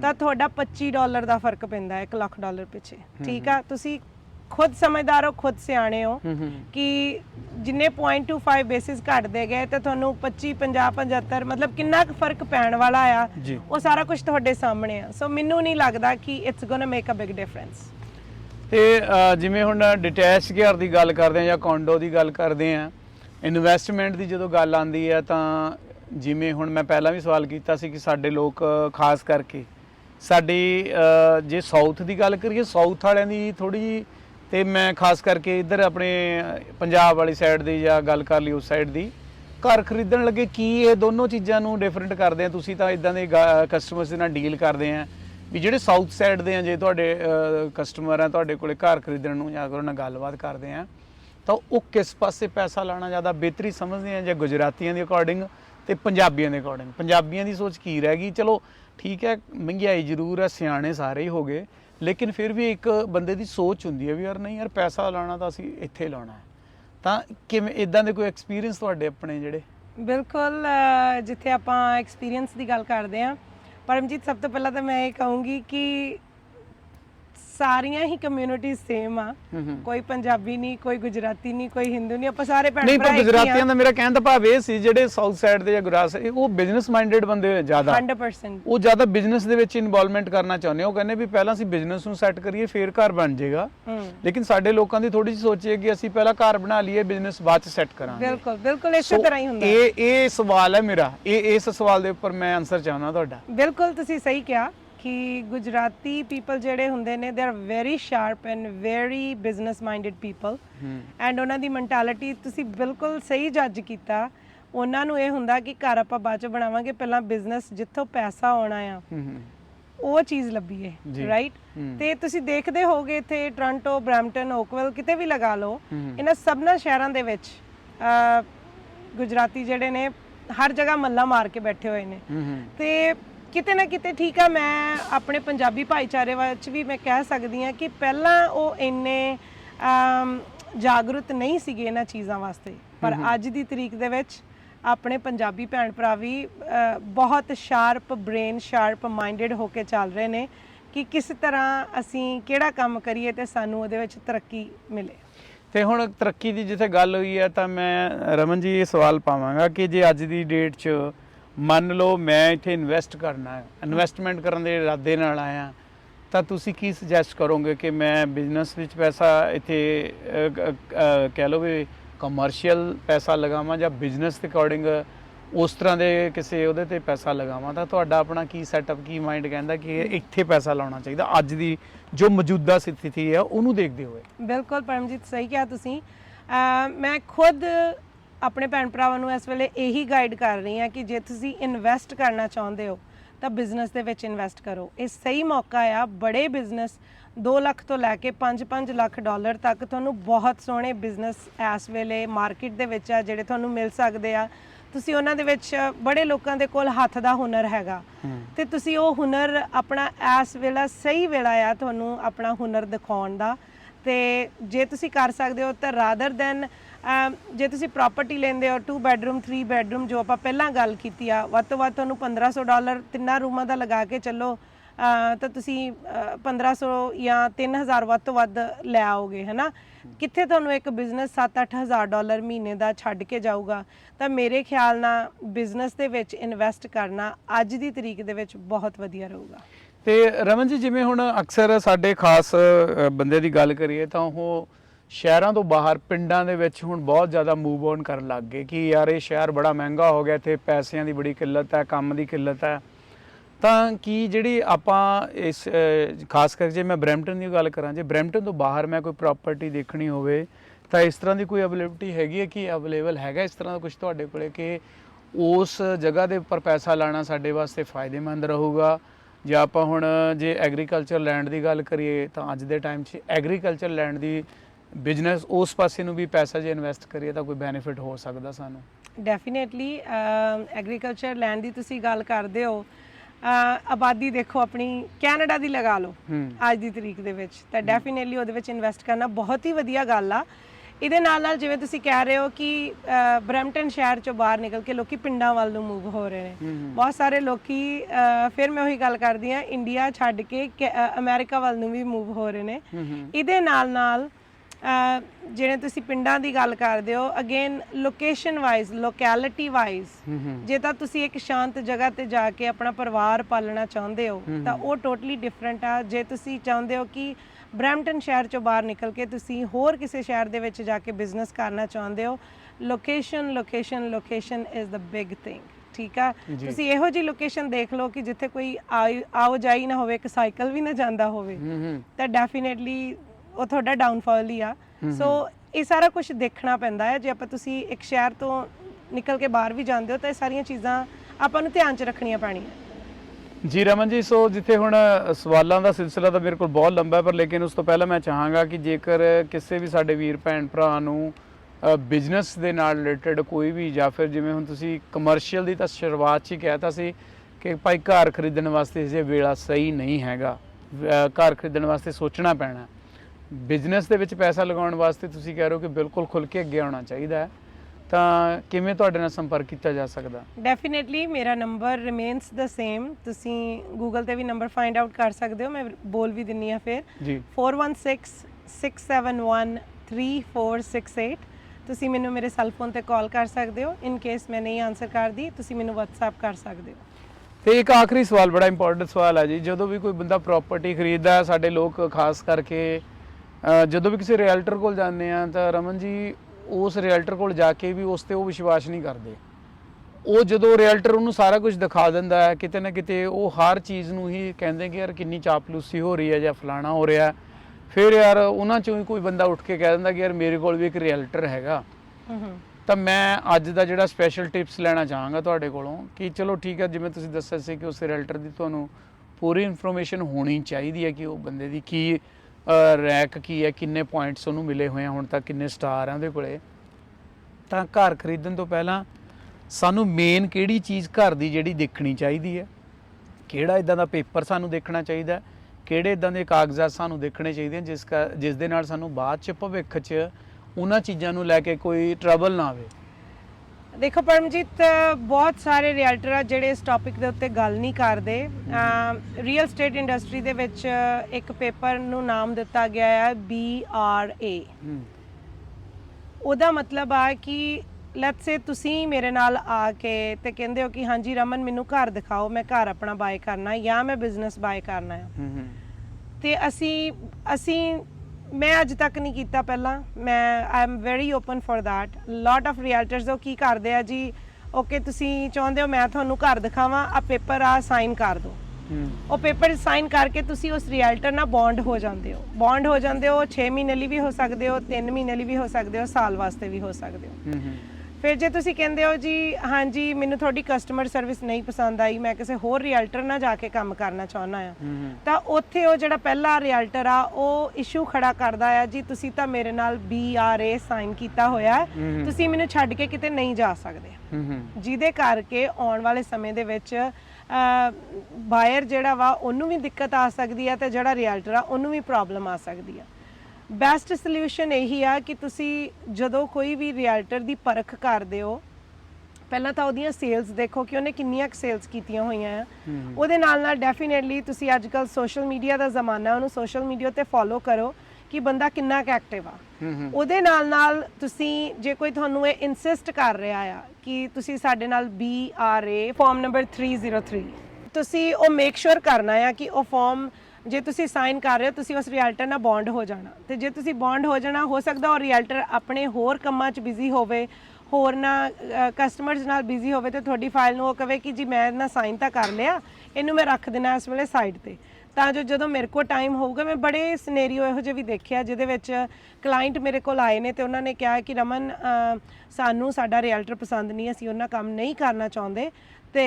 ਤਾਂ ਤੁਹਾਡਾ 25 ਡਾਲਰ ਦਾ ਫ਼ਰਕ ਪੈਂਦਾ ਹੈ 1 ਲੱਖ ਡਾਲਰ ਪਿੱਛੇ। ਠੀਕ ਆ? ਤੁਸੀਂ ਖੁਦ ਸਮਝਦਾਰ ਹੋ ਖੁਦ ਸਿਆਣੇ ਹੋ ਕਿ ਜਿੰਨੇ 0.25 ਬੇਸਿਸ ਘਟਦੇ ਗਏ ਤੇ ਤੁਹਾਨੂੰ 25 50 75 ਮਤਲਬ ਕਿੰਨਾ ਕੁ ਫ਼ਰਕ ਪੈਣ ਵਾਲਾ ਆ ਉਹ ਸਾਰਾ ਕੁਝ ਤੁਹਾਡੇ ਸਾਹਮਣੇ ਆ। ਸੋ ਮੈਨੂੰ ਨਹੀਂ ਲੱਗਦਾ ਕਿ it's gonna make a big difference ਤੇ ਜਿਵੇਂ ਹੁਣ ਡਿਟੈਚ ਘਰ ਦੀ ਗੱਲ ਕਰਦੇ ਆ ਜਾਂ ਕੌਂਡੋ ਦੀ ਗੱਲ ਕਰਦੇ ਆ ਇਨਵੈਸਟਮੈਂਟ ਦੀ ਜਦੋਂ ਗੱਲ ਆਉਂਦੀ ਹੈ ਤਾਂ ਜਿਵੇਂ ਹੁਣ ਮੈਂ ਪਹਿਲਾਂ ਵੀ ਸਵਾਲ ਕੀਤਾ ਸੀ ਕਿ ਸਾਡੇ ਲੋਕ ਖਾਸ ਕਰਕੇ ਸਾਡੀ ਜੇ ਸਾਊਥ ਦੀ ਗੱਲ ਕਰੀਏ ਸਾਊਥ ਵਾਲਿਆਂ ਦੀ ਥੋੜੀ ਤੇ ਮੈਂ ਖਾਸ ਕਰਕੇ ਇੱਧਰ ਆਪਣੇ ਪੰਜਾਬ ਵਾਲੀ ਸਾਈਡ ਦੀ ਜਾਂ ਗੱਲ ਕਰ ਲਈ ਉਸ ਸਾਈਡ ਦੀ। ਘਰ ਖਰੀਦਣ ਲੱਗੇ ਕੀ ਇਹ ਦੋਨੋਂ ਚੀਜ਼ਾਂ ਨੂੰ ਡਿਫਰੈਂਟ ਕਰਦੇ ਆ? ਤੁਸੀਂ ਤਾਂ ਇਦਾਂ ਦੇ ਕਸਟਮਰਸ ਦੇ ਨਾਲ ਡੀਲ ਕਰਦੇ ਆ ਵੀ ਜਿਹੜੇ ਸਾਊਥ ਸਾਈਡ ਦੇ ਆ, ਜੇ ਤੁਹਾਡੇ ਕਸਟਮਰ ਆ, ਤੁਹਾਡੇ ਕੋਲੇ ਘਰ ਖਰੀਦਣ ਨੂੰ ਜਾਂ ਉਹਨਾਂ ਨਾਲ ਗੱਲਬਾਤ ਕਰਦੇ ਆ, ਤਾਂ ਉਹ ਕਿਸ ਪਾਸੇ ਪੈਸਾ ਲਾਣਾ ਜ਼ਿਆਦਾ ਬਿਹਤਰੀ ਸਮਝਦੇ ਆ ਜਾਂ ਗੁਜਰਾਤੀਆਂ ਦੇ ਅਕੋਰਡਿੰਗ ਤੇ ਪੰਜਾਬੀਆਂ ਦੇ ਅਕੋਰਡਿੰਗ ਪੰਜਾਬੀਆਂ ਦੀ ਸੋਚ ਕੀ ਰਹਿ ਗਈ? ਚਲੋ ਠੀਕ ਹੈ, ਮਹਿੰਗਾਈ ਜ਼ਰੂਰ ਹੈ ਸਿਆਣੇ ਸਾਰੇ ਹੀ ਹੋ ਗਏ ਲੇਕਿਨ ਫਿਰ ਵੀ ਇੱਕ ਬੰਦੇ ਦੀ ਸੋਚ ਹੁੰਦੀ ਹੈ ਵੀ ਯਾਰ ਨਹੀਂ ਯਾਰ ਪੈਸਾ ਲਾਣਾ ਤਾਂ ਅਸੀਂ ਇੱਥੇ ਲਾਉਣਾ ਹੈ। ਤਾਂ ਕਿਵੇਂ ਇਦਾਂ ਦੇ ਕੋਈ ਐਕਸਪੀਰੀਅੰਸ ਤੁਹਾਡੇ ਆਪਣੇ ਜਿਹੜੇ? ਬਿਲਕੁਲ ਜਿੱਥੇ ਆਪਾਂ ਐਕਸਪੀਰੀਅੰਸ ਦੀ ਗੱਲ ਕਰਦੇ ਆ ਪਰਮਜੀਤ, ਸਭ ਤੋਂ ਪਹਿਲਾਂ ਤਾਂ ਮੈਂ ਇਹ ਕਹੂੰਗੀ ਕਿ ਸਾਰੀਆਂ ਹੀ ਕਮਿਊਨਿਟੀ ਸੇਮ ਆ। ਕੋਈ ਪੰਜਾਬੀ ਨਹੀਂ ਕੋਈ ਗੁਜਰਾਤੀ ਨਹੀਂ ਕੋਈ ਹਿੰਦੂ ਨਹੀਂ ਆਪਾਂ ਸਾਰੇ ਭੈਣ ਨਹੀਂ ਭਰਾ ਪਰ ਇੱਕ ਹੀ ਗੁਜਰਾਤੀਆਂ ਦਾ ਮੇਰਾ ਕਹਿਣ ਦਾ ਭਾਵ ਇਹ ਸੀ ਜਿਹੜੇ ਸਾਊਥ ਸਾਈਡ ਦੇ ਜਾਂ side, ਉਹ ਬਿਜ਼ਨਸ ਮਾਈਂਡਡ ਬੰਦੇ ਹੋਏ ਜ਼ਿਆਦਾ। 100% ਉਹ ਜ਼ਿਆਦਾ ਬਿਜ਼ਨਸ ਦੇ ਵਿੱਚ ਇਨਵੋਲਵਮੈਂਟ ਕਰਨਾ ਚਾਹੁੰਦੇ। ਉਹ ਕਹਿੰਦੇ ਵੀ ਪਹਿਲਾਂ ਅਸੀਂ ਬਿਜ਼ਨਸ ਨੂੰ ਸੈੱਟ ਕਰੀਏ ਫਿਰ ਘਰ ਬਣ ਜਾਏਗਾ। ਲੇਕਿਨ ਸਾਡੇ ਲੋਕਾਂ ਦੀ ਥੋੜੀ ਜਿਹੀ ਸੋਚ ਹੈ ਕਿ ਅਸੀਂ ਪਹਿਲਾਂ ਘਰ ਬਣਾ ਲਈਏ ਬਿਜ਼ਨਸ ਬਾਅਦ ਚ ਸੈੱਟ ਕਰਾਂਗੇ। ਬਿਲਕੁਲ ਬਿਲਕੁਲ ਇਸੇ ਤਰ੍ਹਾਂ ਹੀ ਹੁੰਦਾ। ਇਹ ਇਹ ਸਵਾਲ ਹੈ ਮੇਰਾ। ਇਹ ਇਸ ਸਵਾਲ ਦੇ ਉੱਪਰ ਮੈਂ ਆਨਸਰ ਚਾਹੁੰਦਾ ਤੁਹਾਡਾ। ਬਿਲਕੁਲ ਤੁਸੀਂ ਸਹੀ ਕਿਹਾ। ਕਿ ਗੁਜਰਾਤੀ ਪੀਪਲ ਜਿਹੜੇ ਹੁੰਦੇ ਨੇ they are very sharp and very business minded people and ਉਹਨਾਂ ਦੀ ਮੈਂਟੈਲਿਟੀ ਤੁਸੀਂ ਬਿਲਕੁਲ ਸਹੀ ਜੱਜ ਕੀਤਾ। ਉਹਨਾਂ ਨੂੰ ਇਹ ਹੁੰਦਾ ਕਿ ਘਰ ਆਪਾਂ ਬਾਅਦ ਚ ਬਣਾਵਾਂਗੇ ਪਹਿਲਾਂ ਬਿਜ਼ਨਸ ਜਿੱਥੋਂ ਪੈਸਾ ਆਉਣਾ ਆ। ਉਹ ਚੀਜ਼ ਲੱਭੀਏ। ਰਾਈਟ। ਤੇ ਤੁਸੀਂ ਦੇਖਦੇ ਹੋਗੇ ਇੱਥੇ ਟੋਰਾਂਟੋ ਬ੍ਰੈਂਪਟਨ ਓਕਵਿਲ ਕਿਤੇ ਵੀ ਲਗਾ ਲਓ। ਇਹਨਾਂ ਸਭਨਾਂ ਸ਼ਹਿਰਾਂ ਦੇ ਵਿੱਚ ਗੁਜਰਾਤੀ ਜਿਹੜੇ ਨੇ ਹਰ ਜਗ੍ਹਾ ਮੱਲਾ ਮਾਰ ਕੇ ਬੈਠੇ ਹੋਏ ਨੇ। ਤੇ ਕਿਤੇ ਨਾ ਕਿਤੇ ਠੀਕ ਆ ਮੈਂ ਆਪਣੇ ਪੰਜਾਬੀ ਭਾਈਚਾਰੇ ਵਿੱਚ ਵੀ ਮੈਂ ਕਹਿ ਸਕਦੀ ਆ ਕਿ ਪਹਿਲਾਂ ਉਹ ਇੰਨੇ ਜਾਗਰੂਕ ਨਹੀਂ ਸੀਗੇ ਇਹਨਾਂ ਚੀਜ਼ਾਂ ਵਾਸਤੇ। ਪਰ ਅੱਜ ਦੀ ਤਰੀਕ ਦੇ ਵਿੱਚ ਆਪਣੇ ਪੰਜਾਬੀ ਭੈਣ ਭਰਾ ਵੀ ਬਹੁਤ ਸ਼ਾਰਪ ਬ੍ਰੇਨ ਸ਼ਾਰਪ ਮਾਈਂਡਡ ਹੋ ਕੇ ਚੱਲ ਰਹੇ ਨੇ ਕਿ ਕਿਸ ਤਰ੍ਹਾਂ ਅਸੀਂ ਕਿਹੜਾ ਕੰਮ ਕਰੀਏ ਤੇ ਸਾਨੂੰ ਉਹਦੇ ਵਿੱਚ ਤਰੱਕੀ ਮਿਲੇ। ਤੇ ਹੁਣ ਤਰੱਕੀ ਦੀ ਜਿੱਥੇ ਗੱਲ ਹੋਈ ਹੈ ਤਾਂ ਮੈਂ ਰਮਨ ਜੀ ਇਹ ਸਵਾਲ ਪਾਵਾਂਗਾ ਕਿ ਜੇ ਅੱਜ ਦੀ ਡੇਟ 'ਚ ਮੰਨ ਲਓ ਮੈਂ ਇੱਥੇ ਇਨਵੈਸਟ ਕਰਨਾ ਹੈ ਇਨਵੈਸਟਮੈਂਟ ਕਰਨ ਦੇ ਇਰਾਦੇ ਨਾਲ ਆਇਆ, ਤਾਂ ਤੁਸੀਂ ਕੀ ਸੁਜੈਸਟ ਕਰੋਗੇ ਕਿ ਮੈਂ ਬਿਜ਼ਨਸ ਵਿੱਚ ਪੈਸਾ ਇੱਥੇ ਕਹਿ ਲਓ ਵੀ ਕਮਰਸ਼ੀਅਲ ਪੈਸਾ ਲਗਾਵਾਂ ਜਾਂ ਬਿਜ਼ਨਸ ਦੇ ਅਕੋਰਡਿੰਗ ਉਸ ਤਰ੍ਹਾਂ ਦੇ ਕਿਸੇ ਉਹਦੇ ਤੇ ਪੈਸਾ ਲਗਾਵਾਂ, ਤਾਂ ਤੁਹਾਡਾ ਆਪਣਾ ਕੀ ਸੈਟਅਪ ਕੀ ਮਾਈਂਡ ਕਹਿੰਦਾ ਕਿ ਇੱਥੇ ਪੈਸਾ ਲਾਉਣਾ ਚਾਹੀਦਾ, ਅੱਜ ਦੀ ਜੋ ਮੌਜੂਦਾ ਸਥਿਤੀ ਹੈ, ਉਹਨੂੰ ਦੇਖਦੇ ਹੋਏ? ਬਿਲਕੁਲ ਪਰਮਜੀਤ, ਸਹੀ ਕਿਹਾ ਤੁਸੀਂ। ਮੈਂ ਖੁਦ ਆਪਣੇ ਭੈਣ ਭਰਾਵਾਂ ਨੂੰ ਇਸ ਵੇਲੇ ਇਹੀ ਗਾਈਡ ਕਰ ਰਹੀ ਹਾਂ ਕਿ ਜੇ ਤੁਸੀਂ ਇਨਵੈਸਟ ਕਰਨਾ ਚਾਹੁੰਦੇ ਹੋ ਤਾਂ ਬਿਜ਼ਨਸ ਦੇ ਵਿੱਚ ਇਨਵੈਸਟ ਕਰੋ। ਇਹ ਸਹੀ ਮੌਕਾ ਆ ਬੜੇ ਬਿਜ਼ਨਸ 2 ਲੱਖ ਤੋਂ ਲੈ ਕੇ 5-5 ਲੱਖ ਡਾਲਰ ਤੱਕ ਤੁਹਾਨੂੰ ਬਹੁਤ ਸੋਹਣੇ ਬਿਜ਼ਨਸ ਇਸ ਵੇਲੇ ਮਾਰਕੀਟ ਦੇ ਵਿੱਚ ਆ ਜਿਹੜੇ ਤੁਹਾਨੂੰ ਮਿਲ ਸਕਦੇ ਆ। ਤੁਸੀਂ ਉਹਨਾਂ ਦੇ ਵਿੱਚ ਬੜੇ ਲੋਕਾਂ ਦੇ ਕੋਲ ਹੱਥ ਦਾ ਹੁਨਰ ਹੈਗਾ। ਤੇ ਤੁਸੀਂ ਉਹ ਹੁਨਰ ਆਪਣਾ ਇਸ ਵੇਲਾ ਸਹੀ ਵੇਲਾ ਆ ਤੁਹਾਨੂੰ ਆਪਣਾ ਹੁਨਰ ਦਿਖਾਉਣ ਦਾ। ਤੇ ਜੇ ਤੁਸੀਂ ਕਰ ਸਕਦੇ ਹੋ ਤਾਂ ਰਾਦਰ ਦੈਨ ਜੇ ਤੁਸੀਂ ਪ੍ਰਾਪਰਟੀ ਲੈਂਦੇ ਹੋ 2 ਬੈਡਰੂਮ 3 ਬੈਡਰੂਮ ਜੋ ਆਪਾਂ ਪਹਿਲਾਂ ਗੱਲ ਕੀਤੀ ਆ, ਵੱਧ ਤੋਂ ਵੱਧ ਤੁਹਾਨੂੰ 1500 ਡਾਲਰ ਤਿੰਨਾਂ ਰੂਮਾਂ ਦਾ ਲਗਾ ਕੇ ਚੱਲੋ ਤਾਂ ਤੁਸੀਂ ਅਹ 1500 ਜਾਂ 3000 ਵੱਧ ਤੋਂ ਵੱਧ ਲੈ ਆਓਗੇ, ਹੈਨਾ? ਕਿੱਥੇ ਤੁਹਾਨੂੰ ਇੱਕ ਬਿਜ਼ਨਸ 7-8000 ਡਾਲਰ ਮਹੀਨੇ ਦਾ ਛੱਡ ਕੇ ਜਾਊਗਾ? ਤਾਂ ਮੇਰੇ ਖਿਆਲ ਨਾਲ ਬਿਜ਼ਨਸ ਦੇ ਵਿੱਚ ਇਨਵੈਸਟ ਕਰਨਾ ਅੱਜ ਦੀ ਤਰੀਕ ਦੇ ਵਿੱਚ ਬਹੁਤ ਵਧੀਆ ਰਹੂਗਾ। ਤੇ ਰਮਨ ਜੀ, ਜਿਵੇਂ ਹੁਣ ਅਕਸਰ ਸਾਡੇ ਖਾਸ ਬੰਦੇ ਦੀ ਗੱਲ ਕਰੀਏ, ਤਾਂ ਉਹ ਸ਼ਹਿਰਾਂ ਤੋਂ ਬਾਹਰ, ਪਿੰਡਾਂ ਦੇ ਵਿੱਚ ਹੁਣ ਬਹੁਤ ਜ਼ਿਆਦਾ ਮੂਵ ਔਨ ਕਰਨ ਲੱਗ ਗਏ ਕਿ ਯਾਰ ਇਹ ਸ਼ਹਿਰ ਬੜਾ ਮਹਿੰਗਾ ਹੋ ਗਿਆ, ਇੱਥੇ ਪੈਸਿਆਂ ਦੀ ਬੜੀ ਕਿੱਲਤ ਹੈ, ਕੰਮ ਦੀ ਕਿੱਲਤ ਹੈ। ਤਾਂ ਕੀ ਜਿਹੜੀ ਆਪਾਂ ਇਸ ਖਾਸ ਕਰਕੇ ਜੇ ਮੈਂ ਬਰੈਂਪਟਨ ਦੀ ਗੱਲ ਕਰਾਂ, ਜੇ ਬਰੈਂਪਟਨ ਤੋਂ ਬਾਹਰ ਮੈਂ ਕੋਈ ਪ੍ਰਾਪਰਟੀ ਦੇਖਣੀ ਹੋਵੇ, ਤਾਂ ਇਸ ਤਰ੍ਹਾਂ ਦੀ ਕੋਈ ਅਵੇਲੇਬਿਲਟੀ ਹੈਗੀ ਹੈ ਕਿ ਅਵੇਲੇਬਲ ਹੈਗਾ ਇਸ ਤਰ੍ਹਾਂ ਦਾ ਕੁਝ ਤੁਹਾਡੇ ਕੋਲੇ ਕਿ ਉਸ ਜਗ੍ਹਾ ਦੇ ਉੱਪਰ ਪੈਸਾ ਲਾਣਾ ਸਾਡੇ ਵਾਸਤੇ ਫਾਇਦੇਮੰਦ ਰਹੂਗਾ? ਜੇ ਆਪਾਂ ਹੁਣ ਜੇ ਐਗਰੀਕਲਚਰ ਲੈਂਡ ਦੀ ਗੱਲ ਕਰੀਏ, ਤਾਂ ਅੱਜ ਦੇ ਟਾਈਮ 'ਚ ਐਗਰੀਕਲਚਰ ਲੈਂਡ ਦੀ ਬਿਜ਼ਨਸ ਉਸ ਪਾਸੇ ਨੂੰ ਵੀ ਪੈਸਾ ਜੇ ਇਨਵੈਸਟ ਕਰੀਏ ਤਾਂ ਕੋਈ ਬੈਨੀਫਿਟ ਹੋ ਸਕਦਾ ਸਾਨੂੰ। ਡੈਫੀਨੇਟਲੀ ਐਗਰੀਕਲਚਰ ਲੈਂਡ ਦੀ ਤੁਸੀਂ ਗੱਲ ਕਰਦੇ ਹੋ ਆਬਾਦੀ ਦੇਖੋ ਆਪਣੀ ਕੈਨੇਡਾ ਦੀ ਲਗਾ ਲਓ ਅੱਜ ਦੀ ਤਰੀਕ ਦੇ ਵਿੱਚ। ਤਾਂ ਡੈਫੀਨੇਟਲੀ ਉਹਦੇ ਵਿੱਚ ਇਨਵੈਸਟ ਕਰਨਾ ਬਹੁਤ ਹੀ ਵਧੀਆ ਗੱਲ ਆ। ਇਹਦੇ ਨਾਲ ਨਾਲ ਜਿਵੇਂ ਤੁਸੀਂ ਕਹਿ ਰਹੇ ਹੋ ਕਿ ਬ੍ਰੈਂਪਟਨ ਸ਼ਹਿਰ ਚੋਂ ਬਾਹਰ ਨਿਕਲ ਕੇ ਲੋਕੀ ਪਿੰਡਾਂ ਵੱਲ ਨੂੰ ਮੂਵ ਹੋ ਰਹੇ ਨੇ। ਬਹੁਤ ਸਾਰੇ ਲੋਕੀ ਫਿਰ ਮੈਂ ਉਹੀ ਗੱਲ ਕਰਦੀ ਆ ਇੰਡੀਆ ਛੱਡ ਕੇ ਅਮਰੀਕਾ ਵੱਲ ਨੂੰ ਵੀ ਮੂਵ ਹੋ ਰਹੇ ਨੇ। ਇਹਦੇ ਨਾਲ ਨਾਲ ਜਿਹੜੇ ਤੁਸੀਂ ਪਿੰਡਾਂ ਦੀ ਗੱਲ ਕਰਦੇ ਹੋ again location wise locality wise ਜੇ ਤਾਂ ਤੁਸੀਂ ਇੱਕ ਸ਼ਾਂਤ ਜਗ੍ਹਾ ਤੇ ਜਾ ਕੇ ਆਪਣਾ ਪਰਿਵਾਰ ਪਾਲਣਾ ਚਾਹੁੰਦੇ ਹੋ ਤਾਂ ਉਹ ਟੋਟਲੀ ਡਿਫਰੈਂਟ ਆ। ਜੇ ਤੁਸੀਂ ਚਾਹੁੰਦੇ ਹੋ ਕਿ ਬ੍ਰੈਂਪਟਨ ਸ਼ਹਿਰ ਚੋਂ ਬਾਹਰ ਨਿਕਲ ਕੇ ਤੁਸੀਂ ਹੋਰ ਕਿਸੇ ਸ਼ਹਿਰ ਦੇ ਵਿੱਚ ਜਾ ਕੇ ਬਿਜ਼ਨਸ ਕਰਨਾ ਚਾਹੁੰਦੇ ਹੋ location location location is the big thing ਠੀਕ ਆ। ਤੁਸੀਂ ਇਹੋ ਜੀ ਲੋਕੇਸ਼ਨ ਦੇਖ ਲਓ ਕਿ ਜਿੱਥੇ ਕੋਈ ਆਓ ਜਾਈ ਨਾ ਹੋਵੇ ਇੱਕ ਸਾਈਕਲ ਵੀ ਨਾ ਜਾਂਦਾ ਹੋਵੇ। ਤਾਂ ਡੈਫੀਨਿਟਲੀ ਉਹ ਤੁਹਾਡਾ ਡਾਊਨਫਾਲ ਹੀ ਆ। ਸੋ ਇਹ ਸਾਰਾ ਕੁਝ ਦੇਖਣਾ ਪੈਂਦਾ ਹੈ। ਜੇ ਆਪਾਂ ਤੁਸੀਂ ਇੱਕ ਸ਼ਹਿਰ ਤੋਂ ਨਿਕਲ ਕੇ ਬਾਹਰ ਵੀ ਜਾਂਦੇ ਹੋ ਤਾਂ ਇਹ ਸਾਰੀਆਂ ਚੀਜ਼ਾਂ ਆਪਾਂ ਨੂੰ ਧਿਆਨ 'ਚ ਰੱਖਣੀਆਂ ਪੈਣੀਆਂ। ਜੀ ਰਮਨ ਜੀ ਸੋ ਜਿੱਥੇ ਹੁਣ ਸਵਾਲਾਂ ਦਾ ਸਿਲਸਿਲਾ ਤਾਂ ਮੇਰੇ ਕੋਲ ਬਹੁਤ ਲੰਬਾ ਹੈ ਪਰ ਲੇਕਿਨ ਉਸ ਤੋਂ ਪਹਿਲਾਂ ਮੈਂ ਚਾਹਾਂਗਾ ਕਿ ਜੇਕਰ ਕਿਸੇ ਵੀ ਸਾਡੇ ਵੀਰ ਭੈਣ ਭਰਾ ਨੂੰ ਬਿਜ਼ਨਸ ਦੇ ਨਾਲ ਰਿਲੇਟਡ ਕੋਈ ਵੀ ਜਾਂ ਫਿਰ ਜਿਵੇਂ ਹੁਣ ਤੁਸੀਂ ਕਮਰਸ਼ੀਅਲ ਦੀ ਤਾਂ ਸ਼ੁਰੂਆਤ 'ਚ ਹੀ ਕਹਿਤਾ ਸੀ ਕਿ ਭਾਈ ਘਰ ਖਰੀਦਣ ਵਾਸਤੇ ਜੇ ਵੇਲਾ ਸਹੀ ਨਹੀਂ ਹੈਗਾ। ਘਰ ਖਰੀਦਣ ਵਾਸਤੇ ਸੋਚਣਾ ਪੈਣਾ। ਬਿਜ਼ਨਸ ਦੇ ਵਿੱਚ ਪੈਸਾ ਲਗਾਉਣ ਵਾਸਤੇ ਤੁਸੀਂ ਕਹਿ ਰਹੇ ਹੋ ਕਿ ਬਿਲਕੁਲ ਖੁੱਲ ਕੇ ਅੱਗੇ ਆਉਣਾ ਚਾਹੀਦਾ ਹੈ ਤਾਂ ਕਿਵੇਂ ਤੁਹਾਡੇ ਨਾਲ ਸੰਪਰਕ ਕੀਤਾ ਜਾ ਸਕਦਾ? ਡੈਫੀਨਿਟਲੀ ਮੇਰਾ ਨੰਬਰ ਰਿਮੇਨਸ ਦ ਸੇਮ ਤੁਸੀਂ ਗੂਗਲ ਤੇ ਵੀ ਨੰਬਰ ਫਾਈਂਡ ਆਊਟ ਕਰ ਸਕਦੇ ਹੋ ਮੈਂ ਬੋਲ ਵੀ ਦਿੰਨੀ ਆ ਫਿਰ। ਜੀ। 4166713468 ਤੁਸੀਂ ਮੈਨੂੰ ਮੇਰੇ ਸੈੱਲ ਫੋਨ ਤੇ ਕਾਲ ਕਰ ਸਕਦੇ ਹੋ ਇਨ ਕੇਸ ਮੈਂ ਨਹੀਂ ਆਨਸਰ ਕਰਦੀ ਤੁਸੀਂ ਮੈਨੂੰ WhatsApp ਕਰ ਸਕਦੇ ਹੋ। ਤੇ ਇੱਕ ਆਖਰੀ ਸਵਾਲ ਬੜਾ ਇੰਪੋਰਟੈਂਟ ਸਵਾਲ ਹੈ ਜੀ। ਜਦੋਂ ਵੀ ਕੋਈ ਬੰਦਾ ਪ੍ਰਾਪਰਟੀ ਖਰੀਦਦਾ ਹੈ ਸਾਡੇ ਲੋਕ ਖਾਸ ਕਰਕੇ ਜਦੋਂ ਵੀ ਕਿਸੇ ਰੀਅਲਟਰ ਕੋਲ ਜਾਂਦੇ ਆ ਤਾਂ ਰਮਨ ਜੀ ਉਸ ਰੀਅਲਟਰ ਕੋਲ ਜਾ ਕੇ ਵੀ ਉਸ ਤੇ ਉਹ ਵਿਸ਼ਵਾਸ ਨਹੀਂ ਕਰਦੇ। ਉਹ ਜਦੋਂ ਰੀਅਲਟਰ ਉਹਨੂੰ ਸਾਰਾ ਕੁਝ ਦਿਖਾ ਦਿੰਦਾ ਹੈ ਕਿਤੇ ਨਾ ਕਿਤੇ ਉਹ ਹਰ ਚੀਜ਼ ਨੂੰ ਹੀ ਕਹਿੰਦੇ ਕਿ ਯਾਰ ਕਿੰਨੀ ਚਾਪਲੂਸੀ ਹੋ ਰਹੀ ਹੈ ਜਾਂ ਫਲਾਣਾ ਹੋ ਰਿਹਾ। ਫਿਰ ਯਾਰ ਉਹਨਾਂ ਚੋਂ ਹੀ ਕੋਈ ਬੰਦਾ ਉੱਠ ਕੇ ਕਹਿ ਦਿੰਦਾ ਕਿ ਯਾਰ ਮੇਰੇ ਕੋਲ ਵੀ ਇੱਕ ਰੀਅਲਟਰ ਹੈਗਾ। ਤਾਂ ਮੈਂ ਅੱਜ ਦਾ ਜਿਹੜਾ ਸਪੈਸ਼ਲ ਟਿਪਸ ਲੈਣਾ ਚਾਹਾਂਗਾ ਤੁਹਾਡੇ ਕੋਲੋਂ ਕਿ ਚਲੋ ਠੀਕ ਹੈ ਜਿਵੇਂ ਤੁਸੀਂ ਦੱਸਿਆ ਸੀ ਕਿ ਉਸ ਰੈਲਟਰ ਦੀ ਤੁਹਾਨੂੰ ਪੂਰੀ ਇਨਫੋਰਮੇਸ਼ਨ ਹੋਣੀ ਚਾਹੀਦੀ ਹੈ ਕਿ ਉਹ ਬੰਦੇ ਦੀ ਕੀ ਰੈਂਕ ਕੀ ਹੈ? ਕਿੰਨੇ ਪੁਆਇੰਟਸ ਉਹਨੂੰ ਮਿਲੇ ਹੋਏ ਆ ਹੁਣ ਤੱਕ? ਕਿੰਨੇ ਸਟਾਰ ਆ ਉਹਦੇ ਕੋਲੇ? ਤਾਂ ਘਰ ਖਰੀਦਣ ਤੋਂ ਪਹਿਲਾਂ ਸਾਨੂੰ ਮੇਨ ਕਿਹੜੀ ਚੀਜ਼ ਘਰ ਦੀ ਜਿਹੜੀ ਦੇਖਣੀ ਚਾਹੀਦੀ ਹੈ? ਕਿਹੜਾ ਇਦਾਂ ਦਾ ਪੇਪਰ ਸਾਨੂੰ ਦੇਖਣਾ ਚਾਹੀਦਾ ਕਿਹੜੇ ਇਦਾਂ ਦੇ ਕਾਗਜ਼ਾਤ ਸਾਨੂੰ ਦੇਖਣੇ ਚਾਹੀਦੇ ਜਿਸ ਕਾ, ਜਿਸ ਦੇ ਨਾਲ ਸਾਨੂੰ ਬਾਅਦ ਚ, ਭਵਿੱਖ ਚ ਉਹਨਾਂ ਚੀਜ਼ਾਂ ਨੂੰ ਲੈ ਕੇ ਕੋਈ ਟਰਬਲ ਨਾ ਆਵੇ? ਦੇਖੋ ਪਰਮਜੀਤ ਬਹੁਤ ਸਾਰੇ ਰੀਅਲਟਰ ਆ ਜਿਹੜੇ ਇਸ ਟੌਪਿਕ ਦੇ ਉੱਤੇ ਗੱਲ ਨਹੀਂ ਕਰਦੇ। ਰੀਅਲ ਸਟੇਟ ਇੰਡਸਟਰੀ ਦੇ ਵਿੱਚ ਇੱਕ ਪੇਪਰ ਨੂੰ ਨਾਮ ਦਿੱਤਾ ਗਿਆ ਹੈ ਬੀ ਆਰ ਏ ਉਹਦਾ ਮਤਲਬ ਆ ਕਿ ਲੈਟਸ ਸੇ ਤੁਸੀਂ ਮੇਰੇ ਨਾਲ ਆ ਕੇ ਤੇ ਕਹਿੰਦੇ ਹੋ ਕਿ ਹਾਂਜੀ ਰਮਨ ਮੈਨੂੰ ਘਰ ਦਿਖਾਓ ਮੈਂ ਘਰ ਆਪਣਾ ਬਾਏ ਕਰਨਾ ਜਾਂ ਮੈਂ ਬਿਜ਼ਨਸ ਬਾਏ ਕਰਨਾ ਹੂੰ। ਤੇ ਅਸੀਂ ਅਸੀਂ ਮੈਂ ਅੱਜ ਤੱਕ ਨਹੀਂ ਕੀਤਾ ਪਹਿਲਾਂ। ਮੈਂ I am very open for that lot of realtors ਉਹ ਕੀ ਕਰਦੇ ਆ ਜੀ? ਓਕੇ ਤੁਸੀਂ ਚਾਹੁੰਦੇ ਹੋ ਮੈਂ ਤੁਹਾਨੂੰ ਘਰ ਦਿਖਾਵਾਂ ਆ ਪੇਪਰ ਆ ਸਾਈਨ ਕਰ ਦੋ ਉਹ ਪੇਪਰ ਸਾਈਨ ਕਰਕੇ ਤੁਸੀਂ ਉਸ ਰੀਅਲਟਰ ਨਾਲ ਬੌਂਡ ਹੋ ਜਾਂਦੇ ਹੋ। ਬੌਂਡ ਹੋ ਜਾਂਦੇ ਹੋ 6 ਮਹੀਨੇ ਲਈ ਵੀ ਹੋ ਸਕਦੇ ਹੋ 3 ਮਹੀਨੇ ਲਈ ਵੀ ਹੋ ਸਕਦੇ ਹੋ ਸਾਲ ਵਾਸਤੇ ਵੀ ਹੋ ਸਕਦੇ ਹੋ। ਫਿਰ ਜੇ ਤੁਸੀਂ ਕਹਿੰਦੇ ਹੋ ਜੀ ਹਾਂਜੀ ਮੈਨੂੰ ਤੁਹਾਡੀ ਕਸਟਮਰ ਸਰਵਿਸ ਨਹੀਂ ਪਸੰਦ ਆਈ ਮੈਂ ਕਿਸੇ ਹੋਰ ਰੀਅਲਟਰ ਨਾਲ ਜਾ ਕੇ ਕੰਮ ਕਰਨਾ ਚਾਹੁੰਦਾ ਆ ਤਾਂ ਉੱਥੇ ਉਹ ਜਿਹੜਾ ਪਹਿਲਾ ਰੀਅਲਟਰ ਆ ਉਹ ਇਸ਼ੂ ਖੜਾ ਕਰਦਾ ਆ ਜੀ ਤੁਸੀਂ ਤਾਂ ਮੇਰੇ ਨਾਲ ਬੀ ਆਰ ਏ ਸਾਈਨ ਕੀਤਾ ਹੋਇਆ ਹੈ। ਤੁਸੀਂ ਮੈਨੂੰ ਛੱਡ ਕੇ ਕਿਤੇ ਨਹੀਂ ਜਾ ਸਕਦੇ। ਜਿਹਦੇ ਕਰਕੇ ਆਉਣ ਵਾਲੇ ਸਮੇਂ ਦੇ ਵਿੱਚ ਬਾਇਰ ਜਿਹੜਾ ਵਾ ਉਹਨੂੰ ਵੀ ਦਿੱਕਤ ਆ ਸਕਦੀ ਹੈ ਤੇ ਜਿਹੜਾ ਰੀਅਲਟਰ ਆ ਉਹਨੂੰ ਵੀ ਪ੍ਰੋਬਲਮ ਆ ਸਕਦੀ ਆ। ਬੈਸਟ ਸੋਲੂਸ਼ਨ ਇਹੀ ਆ ਕਿ ਤੁਸੀਂ ਜਦੋਂ ਕੋਈ ਵੀ ਰੀਅਲਟਰ ਦੀ ਪਰਖ ਕਰਦੇ ਹੋ ਪਹਿਲਾਂ ਤਾਂ ਉਹਦੀਆਂ ਸੇਲਸ ਦੇਖੋ ਕਿ ਉਹਨੇ ਕਿੰਨੀਆਂ ਸੇਲਸ ਕੀਤੀਆਂ ਹੋਈਆਂ ਆ। ਉਹਦੇ ਨਾਲ ਨਾਲ ਡੈਫੀਨਿਟਲੀ ਤੁਸੀਂ ਅੱਜ ਕੱਲ ਸੋਸ਼ਲ ਮੀਡੀਆ ਦਾ ਜ਼ਮਾਨਾ ਉਹਨੂੰ ਸੋਸ਼ਲ ਮੀਡੀਆ ਤੇ ਫੋਲੋ ਕਰੋ ਕਿ ਬੰਦਾ ਕਿੰਨਾ ਕੁ ਐਕਟਿਵ ਆ। ਉਹਦੇ ਨਾਲ ਨਾਲ ਤੁਸੀਂ ਜੇ ਕੋਈ ਤੁਹਾਨੂੰ ਇਹ ਇਨਸਿਸਟ ਕਰ ਰਿਹਾ ਆ ਕਿ ਤੁਸੀਂ ਸਾਡੇ ਨਾਲ B R A form number 303 ਤੁਸੀਂ ਉਹ ਮੇਕ ਸ਼ੋਰ ਕਰਨਾ ਆ ਕਿ ਉਹ ਫਾਰਮ ਜੇ ਤੁਸੀਂ ਸਾਈਨ ਕਰ ਰਹੇ ਹੋ, ਤੁਸੀਂ ਉਸ ਰੀਅਲਟਰ ਨਾਲ ਬੌਂਡ ਹੋ ਜਾਣਾ। ਤੇ ਜੇ ਤੁਸੀਂ ਬੌਂਡ ਹੋ ਜਾਣਾ, ਹੋ ਸਕਦਾ ਉਹ ਰੀਅਲਟਰ ਆਪਣੇ ਹੋਰ ਕੰਮਾਂ 'ਚ ਬਿਜ਼ੀ ਹੋਵੇ, ਹੋਰ ਨਾ ਕਸਟਮਰਸ ਨਾਲ ਬਿਜ਼ੀ ਹੋਵੇ ਤੇ ਤੁਹਾਡੀ ਫਾਈਲ ਨੂੰ ਉਹ ਕਵੇ ਕਿ ਜੀ ਮੈਂ ਨਾ ਸਾਈਨ ਤਾਂ ਕਰ ਲਿਆ, ਇਹਨੂੰ ਮੈਂ ਰੱਖ ਦੇਣਾ ਇਸ ਵੇਲੇ ਸਾਈਡ ਤੇ। ਤਾਂ ਜੋ ਜਦੋਂ ਮੇਰੇ ਕੋਲ ਟਾਈਮ ਹੋਊਗਾ, ਮੈਂ ਬੜੇ ਸਿਨੈਰੀਓ ਇਹੋ ਜਿਹੇ ਵੀ ਦੇਖਿਆ, ਜਿਹਦੇ ਵਿੱਚ ਕਲਾਇੰਟ ਮੇਰੇ ਕੋਲ ਆਏ ਨੇ ਤੇ ਉਹਨਾਂ ਨੇ ਕਿਹਾ ਕਿ ਰਮਨ ਸਾਨੂੰ ਸਾਡਾ ਰੀਅਲਟਰ ਪਸੰਦ ਨਹੀਂ, ਅਸੀਂ ਉਹਨਾਂ ਕੰਮ ਨਹੀਂ ਕਰਨਾ ਚਾਹੁੰਦੇ। ਤੇ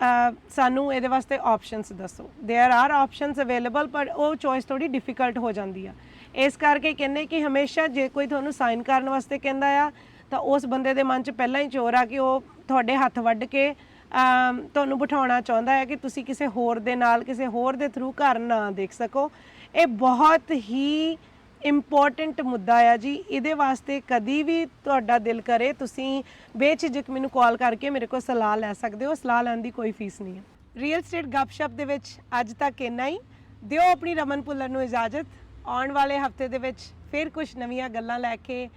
ਅਹ, ਸਾਨੂੰ ਇਹਦੇ ਵਾਸਤੇ ਆਪਸ਼ਨਸ ਦੱਸੋ देयर ਆਰ ਆਪਸ਼ਨਸ ਅਵੇਲੇਬਲ ਪਰ ਉਹ ਚੋਇਸ ਥੋੜੀ ਡਿਫਿਕਲਟ ਹੋ ਜਾਂਦੀ ਆ ਇਸ ਕਰਕੇ ਕਹਿੰਦੇ ਕਿ ਹਮੇਸ਼ਾ ਜੇ ਕੋਈ ਤੁਹਾਨੂੰ ਸਾਈਨ ਕਰਨ ਵਾਸਤੇ ਕਹਿੰਦਾ ਆ ਤਾਂ ਉਸ ਬੰਦੇ ਦੇ ਮਨ 'ਚ ਪਹਿਲਾਂ ਹੀ ਚੋਰ ਆ ਕਿ ਉਹ ਤੁਹਾਡੇ ਹੱਥ ਵੱਢ ਕੇ ਅਮ, ਤੁਹਾਨੂੰ ਬਿਠਾਉਣਾ ਚਾਹੁੰਦਾ ਹੈ ਕਿ ਤੁਸੀਂ ਕਿਸੇ ਹੋਰ ਦੇ ਨਾਲ ਕਿਸੇ ਹੋਰ ਦੇ ਥਰੂ ਘਰ ਨਾ ਦੇਖ ਸਕੋ ਇਹ ਬਹੁਤ ਹੀ ਇੰਪੋਰਟੈਂਟ ਮੁੱਦਾ ਆ ਜੀ। ਇਹਦੇ ਵਾਸਤੇ ਕਦੀ ਵੀ ਤੁਹਾਡਾ ਦਿਲ ਕਰੇ, ਤੁਸੀਂ ਬੇਝਿਜਕ ਮੈਨੂੰ ਕਾਲ ਕਰਕੇ ਮੇਰੇ ਕੋਲ ਸਲਾਹ ਲੈ ਸਕਦੇ ਹੋ। ਸਲਾਹ ਲੈਣ ਦੀ ਕੋਈ ਫੀਸ ਨਹੀਂ ਹੈ ਰੀਅਲ ਸਟੇਟ ਗੱਪਸ਼ਪ ਦੇ ਵਿੱਚ ਅੱਜ ਤੱਕ ਇੰਨਾ ਹੀ। ਦਿਓ ਆਪਣੀ ਰਮਨ ਭੁੱਲਰ ਨੂੰ ਇਜਾਜ਼ਤ। ਆਉਣ ਵਾਲੇ ਹਫ਼ਤੇ ਦੇ ਵਿੱਚ ਫਿਰ ਕੁਝ ਨਵੀਆਂ ਗੱਲਾਂ ਲੈ ਕੇ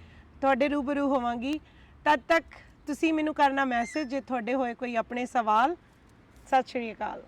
ਤੁਹਾਡੇ ਰੂਬਰੂ ਹੋਵਾਂਗੀ। ਤਦ ਤੱਕ ਤੁਸੀਂ ਮੈਨੂੰ ਕਰਨਾ ਮੈਸੇਜ ਜੇ ਤੁਹਾਡੇ ਹੋਏ ਕੋਈ ਆਪਣੇ ਸਵਾਲ। ਸਤਿ ਸ਼੍ਰੀ ਅਕਾਲ।